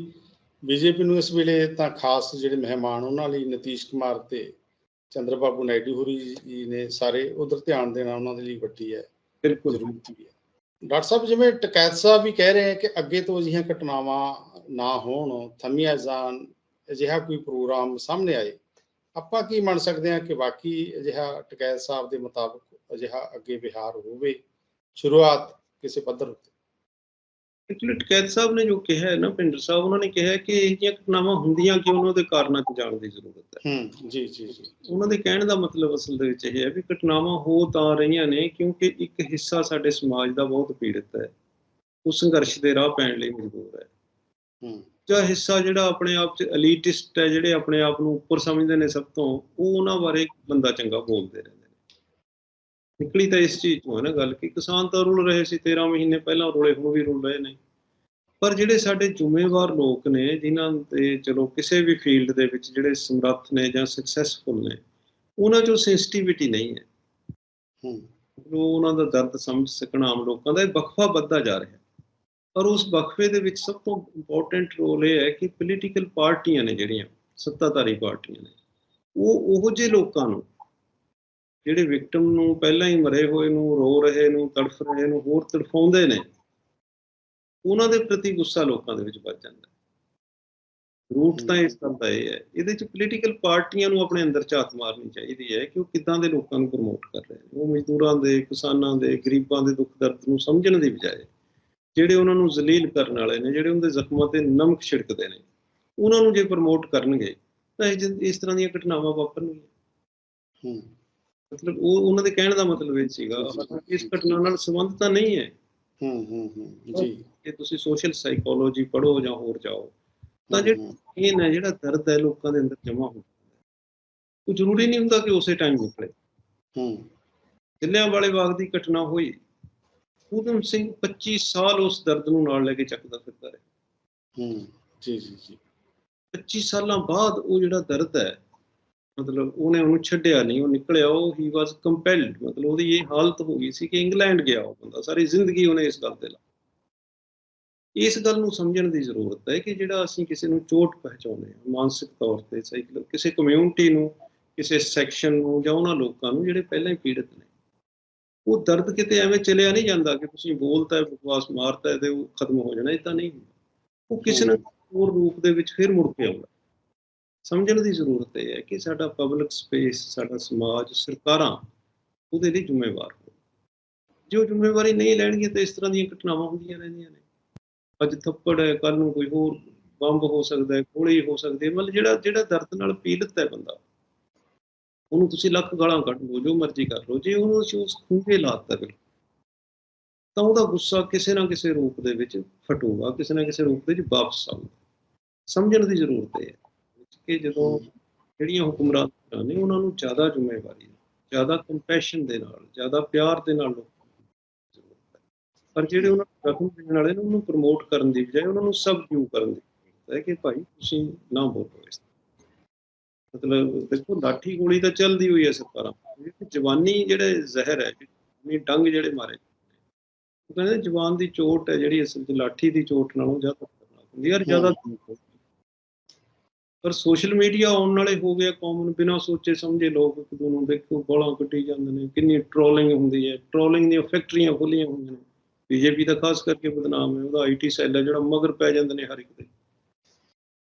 Speaker 1: ਬੀਜੇਪੀ ਨੂੰ ਇਸ ਵੇਲੇ ਤਾਂ ਖਾਸ ਜਿਹੜੇ ਮਹਿਮਾਨ ਉਹਨਾਂ ਲਈ ਨਤੀਸ਼ ਕੁਮਾਰ ਤੇ ਚੰਦਰਬਾਬੂ ਨਾਇਡੂ ਹੋਰੀ ਜੀ ਨੇ ਸਾਰੇ ਉਧਰ ਧਿਆਨ ਦੇਣਾ ਉਹਨਾਂ ਦੇ ਲਈ ਵੱਡੀ ਹੈ।
Speaker 2: ਬਿਲਕੁਲ।
Speaker 1: ਜ਼ਰੂਰਤ ਵੀ ਹੈ। ਡਾਕਟਰ ਸਾਹਿਬ ਜਿਵੇਂ ਟਕੈਤ ਸਾਹਿਬ ਵੀ ਕਹਿ ਰਹੇ ਹੈ ਕਿ ਅੱਗੇ ਤੋਂ ਅਜਿਹੀਆਂ ਘਟਨਾਵਾਂ ਨਾ ਹੋਣ ਥਮੀਆਂ ਜਾਣ ਅਜਿਹਾ ਕੋਈ ਪ੍ਰੋਗਰਾਮ ਸਾਹਮਣੇ ਆਏ ਆਪਾਂ ਕੀ ਮੰਨ ਸਕਦੇ ਹਾਂ ਕਿ ਵਾਕਈ ਅਜਿਹਾ ਟਕੈਤ ਸਾਹਿਬ ਦੇ ਮੁਤਾਬਕ ਅਜਿਹਾ ਅੱਗੇ ਵਿਹਾਰ ਹੋਵੇ? ਸ਼ੁਰੂਆਤ ਕਿਸੇ ਪੱਧਰ ਉੱਤੇ।
Speaker 2: ਐਕਚੁਅਲੀ ਟਕੈਤ ਸਾਹਿਬ ਨੇ ਜੋ ਕਿਹਾ ਹੈ ਨਾ ਪਿੰਡਰ ਸਾਹਿਬ ਉਹਨਾਂ ਨੇ ਕਿਹਾ ਕਿ ਇਹ ਜਿਹੀਆਂ ਘਟਨਾਵਾਂ ਹੁੰਦੀਆਂ ਕਿ ਉਹਨਾਂ ਦੇ ਕਾਰਨਾਂ 'ਚ ਜਾਣ ਦੀ ਜ਼ਰੂਰਤ ਹੈ।
Speaker 1: ਹੂੰ ਜੀ ਜੀ ਜੀ।
Speaker 2: ਉਹਨਾਂ ਦੇ ਕਹਿਣ ਦਾ ਮਤਲਬ ਅਸਲ ਦੇ ਵਿੱਚ ਇਹ ਹੈ ਵੀ ਘਟਨਾਵਾਂ ਹੋ ਤਾਂ ਰਹੀਆਂ ਨੇ ਕਿਉਂਕਿ ਇੱਕ ਹਿੱਸਾ ਸਾਡੇ ਸਮਾਜ ਦਾ ਬਹੁਤ ਪੀੜਿਤ ਹੈ। ਉਹ ਸੰਘਰਸ਼ ਦੇ ਰਾਹ ਪੈਣ ਲਈ ਮਜਬੂਰ ਹੈ।
Speaker 1: ਹੂੰ।
Speaker 2: ਜਾਂ ਹਿੱਸਾ ਜਿਹੜਾ ਆਪਣੇ ਆਪ 'ਚ ਐਲੀਟਿਸਟ ਹੈ ਜਿਹੜੇ ਆਪਣੇ ਆਪ ਨੂੰ ਉੱਪਰ ਸਮਝਦੇ ਨੇ ਸਭ ਤੋਂ ਉਹ ਉਹਨਾਂ ਬਾਰੇ ਬੰਦਾ ਚੰਗਾ ਬੋਲਦੇ ਨੇ। ਨਿਕਲੀ ਤਾਂ ਇਸ ਚੀਜ਼ ਤੋਂ ਹੈ ਨਾ ਗੱਲ ਕਿ ਕਿਸਾਨ ਤਾਂ ਰੁਲ ਰਹੇ ਸੀ 13 ਮਹੀਨੇ ਪਹਿਲਾਂ ਰੁਲੇ ਹੁਣ ਵੀ ਰੁਲ ਰਹੇ ਨੇ। ਪਰ ਜਿਹੜੇ ਸਾਡੇ ਜ਼ਿੰਮੇਵਾਰ ਲੋਕ ਨੇ ਜਿਨ੍ਹਾਂ ਤੇ ਚਲੋ ਕਿਸੇ ਵੀ ਫੀਲਡ ਦੇ ਵਿੱਚ ਜਿਹੜੇ ਸਮਰੱਥ ਨੇ ਜਾਂ ਸਕਸੈਸਫੁਲ ਨੇ ਉਹਨਾਂ 'ਚੋਂ ਸੈਂਸਿਟੀਵਿਟੀ ਨਹੀਂ ਹੈ।
Speaker 1: ਹੂੰ।
Speaker 2: ਉਹ ਉਹਨਾਂ ਦਾ ਦਰਦ ਸਮਝ ਸਕਣ ਆਮ ਲੋਕਾਂ ਦਾ ਇਹ ਵਕਫਾ ਵੱਧਦਾ ਜਾ ਰਿਹਾ। ਪਰ ਉਸ ਵਕਫੇ ਦੇ ਵਿੱਚ ਸਭ ਤੋਂ ਇੰਪੋਰਟੈਂਟ ਰੋਲ ਇਹ ਹੈ ਕਿ ਪੋਲੀਟੀਕਲ ਪਾਰਟੀਆਂ ਨੇ ਜਿਹੜੀਆਂ ਸੱਤਾਧਾਰੀ ਪਾਰਟੀਆਂ ਨੇ ਉਹ ਉਹੋ ਜਿਹੇ ਲੋਕਾਂ ਨੂੰ ਜਿਹੜੇ ਵਿਕਟਮ ਨੂੰ ਪਹਿਲਾਂ ਹੀ ਮਰੇ ਹੋਏ ਨੂੰ, ਰੋ ਰਹੇ ਨੂੰ, ਤੜਫ ਰਹੇ ਨੂੰ, ਹੋਰ ਤੜਫਾਉਂਦੇ ਨੇ, ਉਹਨਾਂ ਦੇ ਪ੍ਰਤੀ ਗੁੱਸਾ ਲੋਕਾਂ ਦੇ ਵਿੱਚ ਵੱਧ ਜਾਂਦਾ ਰੂਟ ਤਾਂ ਇਸ ਗੱਲ ਦਾ ਇਹ ਹੈ, ਇਹਦੇ ਚ ਪੋਲੀਟੀਕਲ ਪਾਰਟੀਆਂ ਨੂੰ ਆਪਣੇ ਅੰਦਰ ਝਾਤ ਮਾਰਨੀ ਚਾਹੀਦੀ ਹੈ ਕਿ ਉਹ ਕਿੱਦਾਂ ਦੇ ਲੋਕਾਂ ਨੂੰ ਪ੍ਰਮੋਟ ਕਰ ਰਹੇ ਨੇ। ਉਹ ਮਜ਼ਦੂਰਾਂ ਦੇ, ਕਿਸਾਨਾਂ ਦੇ, ਗਰੀਬਾਂ ਦੇ ਦੁੱਖ ਦਰਦ ਨੂੰ ਸਮਝਣ ਦੀ ਬਜਾਏ ਜਿਹੜੇ ਉਹਨਾਂ ਨੂੰ ਜ਼ਲੀਲ ਕਰਨ ਵਾਲੇ ਨੇ, ਜਿਹੜੇ ਉਹਦੇ ਜ਼ਖਮਾਂ ਤੇ ਨਮਕ ਛਿੜਕਦੇ ਨੇ, ਉਹਨਾਂ ਨੂੰ ਜੇ ਪ੍ਰਮੋਟ ਕਰਨਗੇ, ਤਾਂ ਇਹ ਇਸ ਤਰ੍ਹਾਂ ਦੀਆਂ ਘਟਨਾਵਾਂ ਵਾਪਰਨਗੀਆਂ।
Speaker 1: ਹੂੰ।
Speaker 2: ਮਤਲਬ ਉਹ ਉਹਨਾਂ ਦੇ ਕਹਿਣ ਦਾ ਮਤਲਬ ਇਹ ਸੀਗਾ ਹਾਲਾਂਕਿ ਇਸ ਘਟਨਾ ਨਾਲ ਸੰਬੰਧ ਤਾਂ ਨਹੀਂ ਹੈ।
Speaker 1: ਹੂੰ ਹੂੰ ਹੂੰ ਜੀ।
Speaker 2: ਕਿ ਤੁਸੀਂ ਸੋਸ਼ਲ ਸਾਈਕੋਲੋਜੀ ਪੜ੍ਹੋ ਜਾਂ ਹੋਰ ਜਾਓ ਤਾਂ ਜਿਹੜਾ ਇਹ ਨਾ ਜਿਹੜਾ ਦਰਦ ਹੈ ਲੋਕਾਂ ਦੇ ਅੰਦਰ ਜਮਾ ਹੋ ਜਾਂਦਾ। ਉਹ ਜ਼ਰੂਰੀ ਨਹੀਂ ਹੁੰਦਾ ਕਿ ਉਸੇ ਟਾਈਮ ਨਿਕਲੇ।
Speaker 1: ਹੂੰ।
Speaker 2: ਜਲਿਆਂ ਵਾਲੇ ਬਾਗ ਦੀ ਘਟਨਾ ਹੋਈ ਊਧਮ ਸਿੰਘ 25 ਸਾਲ ਉਸ ਦਰਦ ਨੂੰ ਨਾਲ ਲੈ ਕੇ ਚੱਕਦਾ ਫਿਰਦਾ ਰਿਹਾ।
Speaker 1: ਹੂੰ ਜੀ ਜੀ ਜੀ।
Speaker 2: 25 ਸਾਲਾਂ ਬਾਅਦ ਉਹ ਜਿਹੜਾ ਦਰਦ ਹੈ ਮਤਲਬ ਉਹਨੇ ਉਹਨੂੰ ਛੱਡਿਆ ਨਹੀਂ ਉਹ ਨਿਕਲਿਆ ਉਹ ਹੀ ਵਾਸ ਕੰਪੈਲਡ ਮਤਲਬ ਉਹਦੀ ਇਹ ਹਾਲਤ ਹੋ ਗਈ ਸੀ ਕਿ ਇੰਗਲੈਂਡ ਗਿਆ ਉਹ ਬੰਦਾ ਸਾਰੀ ਜ਼ਿੰਦਗੀ ਉਹਨੇ ਇਸ ਗੱਲ ਤੇ ਲਾ ਇਸ ਗੱਲ ਨੂੰ ਸਮਝਣ ਦੀ ਜ਼ਰੂਰਤ ਹੈ ਕਿ ਜਿਹੜਾ ਅਸੀਂ ਕਿਸੇ ਨੂੰ ਚੋਟ ਪਹੁੰਚਾਉਂਦੇ ਹਾਂ ਮਾਨਸਿਕ ਤੌਰ ਤੇ ਸਾਈਕਲ ਕਿਸੇ ਕਮਿਊਨਿਟੀ ਨੂੰ ਕਿਸੇ ਸੈਕਸ਼ਨ ਨੂੰ ਜਾਂ ਉਹਨਾਂ ਲੋਕਾਂ ਨੂੰ ਜਿਹੜੇ ਪਹਿਲਾਂ ਹੀ ਪੀੜਤ ਨੇ ਉਹ ਦਰਦ ਕਿਤੇ ਐਵੇਂ ਚਲਿਆ ਨਹੀਂ ਜਾਂਦਾ ਕਿ ਤੁਸੀਂ ਬੋਲਤਾ ਹੈ, ਬਕਵਾਸ ਮਾਰਤਾ ਹੈ ਤੇ ਉਹ ਖਤਮ ਹੋ ਜਾਣਾ ਇਦਾਂ ਨਹੀਂ ਉਹ ਕਿਸੇ ਨਾ ਹੋਰ ਰੂਪ ਦੇ ਵਿੱਚ ਫਿਰ ਮੁੜ ਕੇ ਆਉਂਦਾ। ਸਮਝਣ ਦੀ ਜ਼ਰੂਰਤ ਇਹ ਹੈ ਕਿ ਸਾਡਾ ਪਬਲਿਕ ਸਪੇਸ ਸਾਡਾ ਸਮਾਜ, ਸਰਕਾਰਾਂ ਉਹਦੇ ਲਈ ਜ਼ਿੰਮੇਵਾਰ ਹੋ ਜੋ ਜ਼ਿੰਮੇਵਾਰੀ ਨਹੀਂ ਲੈਣਗੇ ਤਾਂ ਇਸ ਤਰ੍ਹਾਂ ਦੀਆਂ ਘਟਨਾਵਾਂ ਹੁੰਦੀਆਂ ਰਹਿੰਦੀਆਂ ਨੇ। ਅੱਜ ਥੱਪੜ ਹੈ ਕੱਲ ਨੂੰ ਕੋਈ ਹੋਰ ਬੰਬ ਹੋ ਸਕਦਾ ਹੈ, ਗੋਲੀ ਹੋ ਸਕਦੀ ਹੈ, ਮਤਲਬ ਜਿਹੜਾ ਜਿਹੜਾ ਦਰਦ ਨਾਲ ਪੀੜਤ ਹੈ ਬੰਦਾ, ਉਹਨੂੰ ਤੁਸੀਂ ਲੱਖ ਗਾਲਾਂ ਕੱਢ ਲਓ, ਜੋ ਮਰਜ਼ੀ ਕਰ ਲਓ, ਜੇ ਉਹਨੂੰ ਅਸੀਂ ਉਸ ਖੂੰਗੇ ਲਾਤਾ ਬਿਲਕੁਲ ਤਾਂ ਉਹਦਾ ਗੁੱਸਾ ਕਿਸੇ ਨਾ ਕਿਸੇ ਰੂਪ ਦੇ ਵਿੱਚ ਫਟੂਗਾ, ਕਿਸੇ ਨਾ ਕਿਸੇ ਰੂਪ ਦੇ ਵਿੱਚ ਵਾਪਸ ਆਊਗਾ। ਸਮਝਣ ਦੀ ਜ਼ਰੂਰਤ ਹੈ। ਕਿ ਜਦੋਂ ਜਿਹੜੀਆਂ ਹੁਕਮਰਾਨਾਂ ਨੇ ਉਹਨਾਂ ਨੂੰ ਜ਼ਿਆਦਾ ਜ਼ਿੰਮੇਵਾਰੀ ਜ਼ਿਆਦਾ ਕੰਪੈਸ਼ਨ ਦੇ ਨਾਲ ਜ਼ਿਆਦਾ ਪਿਆਰ ਦੇ ਨਾਲ ਪਰ ਜਿਹੜੇ ਉਹਨਾਂ ਨੂੰ ਜ਼ਖਮ ਦੇਣ ਵਾਲੇ ਨੇ ਉਹਨੂੰ ਪ੍ਰਮੋਟ ਕਰਨ ਦੀ ਬਜਾਏ ਉਹਨਾਂ ਨੂੰ ਸਬਡਿਊ ਕਰਨ ਦੀ ਹੈ ਕਿ ਭਾਈ ਤੁਸੀਂ ਨਾ ਬੋਲੋ ਇਸ ਮਤਲਬ ਦੇਖੋ ਲਾਠੀ ਗੋਲੀ ਤਾਂ ਚੱਲਦੀ ਹੋਈ ਹੈ ਸਰਕਾਰਾਂ ਜਵਾਨੀ ਜਿਹੜੇ ਜ਼ਹਿਰ ਹੈ ਜਵਾਨੀ ਡੰਗ ਜਿਹੜੇ ਮਾਰੇ ਉਹ ਕਹਿੰਦੇ ਜਵਾਨ ਦੀ ਚੋਟ ਹੈ ਜਿਹੜੀ ਅਸਲ 'ਚ ਲਾਠੀ ਦੀ ਚੋਟ ਨਾਲੋਂ ਜ਼ਿਆਦਾ ਖਤਰਨਾਕ ਹੁੰਦੀ ਹੈ ਯਾਰ ਜ਼ਿਆਦਾ ਪਰ ਸੋਸ਼ਲ ਮੀਡੀਆ ਆਉਣ ਨਾਲੇ ਹੋ ਗਿਆ ਕਾਮਨ ਬਿਨਾਂ ਸੋਚੇ ਸਮਝੇ ਲੋਕ ਇੱਕ ਦੂਜੇ ਨੂੰ ਦੇਖੋ ਗਾਲਾਂ ਕੱਢੀ ਜਾਂਦੇ ਨੇ ਕਿੰਨੀ ਟ੍ਰੋਲਿੰਗ ਹੁੰਦੀ ਹੈ। ਟ੍ਰੋਲਿੰਗ ਦੀਆਂ ਫੈਕਟਰੀਆਂ ਖੁੱਲੀਆਂ ਹੋਈਆਂ ਨੇ। ਬੀਜੇਪੀ ਦਾ ਖਾਸ ਕਰਕੇ ਬਦਨਾਮ ਹੈ ਉਹਦਾ ਆਈਟੀ ਸੈੱਲ ਹੈ ਜਿਹੜਾ ਮਗਰ ਪੈ ਜਾਂਦੇ ਨੇ ਹਰ ਇੱਕ ਦੇ।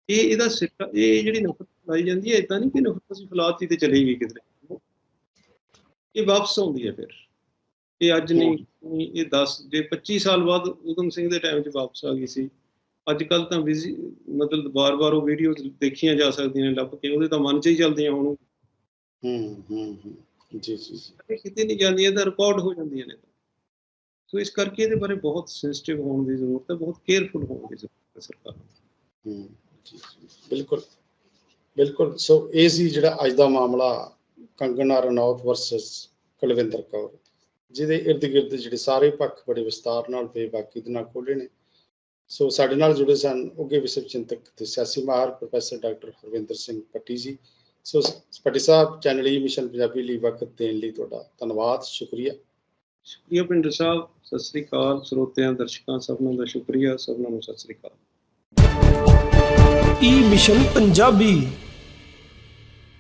Speaker 2: ਇਹ ਇਹਦਾ ਸਿੱਟਾ ਇਹ ਜਿਹੜੀ ਨਫ਼ਰਤ ਫੈਲਾਈ ਜਾਂਦੀ ਹੈ ਇਦਾਂ ਨਹੀਂ ਕਿ ਨਫ਼ਰਤ ਅਸੀਂ ਫੈਲਾਤੀ ਤੇ ਚਲੀ ਗਈ ਕਿਧਰੇ। ਇਹ ਵਾਪਸ ਆਉਂਦੀ ਹੈ ਫਿਰ। ਇਹ ਅੱਜ ਨਹੀਂ ਨਹੀਂ, ਇਹ 10 ਜੇ 25 ਸਾਲ ਬਾਅਦ ਉਦਮ ਸਿੰਘ ਦੇ ਟਾਈਮ 'ਚ ਵਾਪਸ ਆ ਗਈ ਸੀ ਅੱਜ ਕੱਲ ਤਾਂ ਮਤਲਬ ਬਾਰ-ਬਾਰ ਉਹ ਵੀਡੀਓਜ਼ ਦੇਖੀਆਂ ਜਾ ਸਕਦੀਆਂ ਨੇ ਲੱਭ ਕੇ ਉਹਦੇ ਤਾਂ ਮਨ 'ਚ ਹੀ ਚੱਲਦੀਆਂ ਹੁਣ।
Speaker 1: ਹੂੰ ਹੂੰ ਹੂੰ ਜੀ ਜੀ
Speaker 2: ਕਿਤੇ ਨਹੀਂ ਜਾਂਦੀਆਂ ਤਾਂ ਰਿਕਾਰਡ ਹੋ ਜਾਂਦੀਆਂ ਨੇ। ਸੋ ਇਸ ਕਰਕੇ ਇਹਦੇ ਬਾਰੇ ਬਹੁਤ ਸੈਂਸਿਟਿਵ ਹੋਣ ਦੀ ਜ਼ਰੂਰਤ ਹੈ ਬਹੁਤ ਕੇਅਰਫੁਲ ਹੋਣ ਦੀ ਜ਼ਰੂਰਤ ਹੈ ਸਰਕਾਰ ਨੂੰ।
Speaker 1: ਹੂੰ ਜੀ, ਜੀ, ਬਿਲਕੁਲ ਬਿਲਕੁਲ। ਸੋ ਇਹ ਸੀ ਜਿਹੜਾ ਅੱਜ ਦਾ ਮਾਮਲਾ ਕੰਗਨਾ ਰਣੌਤ ਵਰਸਸ ਕੁਲਵਿੰਦਰ ਕੌਰ ਜਿਹਦੇ ਇਰਦ ਗਿਰਦ ਜਿਹੜੇ ਸਾਰੇ ਪੱਖ ਬੜੇ ਵਿਸਤਾਰ ਨਾਲ ਬੇਬਾਕੀ ਦੇ ਨਾਲ ਖੋਲੇ ਨੇ। ਸੋ ਸਾਡੇ ਨਾਲ ਜੁੜੇ ਸਨ ਉੱਗੇ ਵਿਸ਼ਵ ਚਿੰਤਕ ਤੇ ਸਿਆਸੀ ਮਾਹਰ professor doctor Harvinder Singh Patti ji. So Patti ਸਾਹਿਬ ਚੈਨਲ ਈ ਮਿਸ਼ਨ ਪੰਜਾਬੀ ਲਈ ਵਕਤ ਦੇਣ ਲਈ ਤੁਹਾਡਾ ਧੰਨਵਾਦ ਸ਼ੁਕਰੀਆ।
Speaker 2: ਸ਼ੁਕਰੀਆ ਪਿੰਡਰ ਸਾਹਿਬ ਸਤਿ ਸ੍ਰੀ ਅਕਾਲ। ਸਰੋਤਿਆਂ ਦਰਸ਼ਕਾਂ ਸਭਨਾਂ ਦਾ ਸ਼ੁਕਰੀਆ ਸਭਨਾਂ ਨੂੰ ਸਤਿ ਸ੍ਰੀ ਅਕਾਲ।
Speaker 3: ਈ ਮਿਸ਼ਨ ਪੰਜਾਬੀ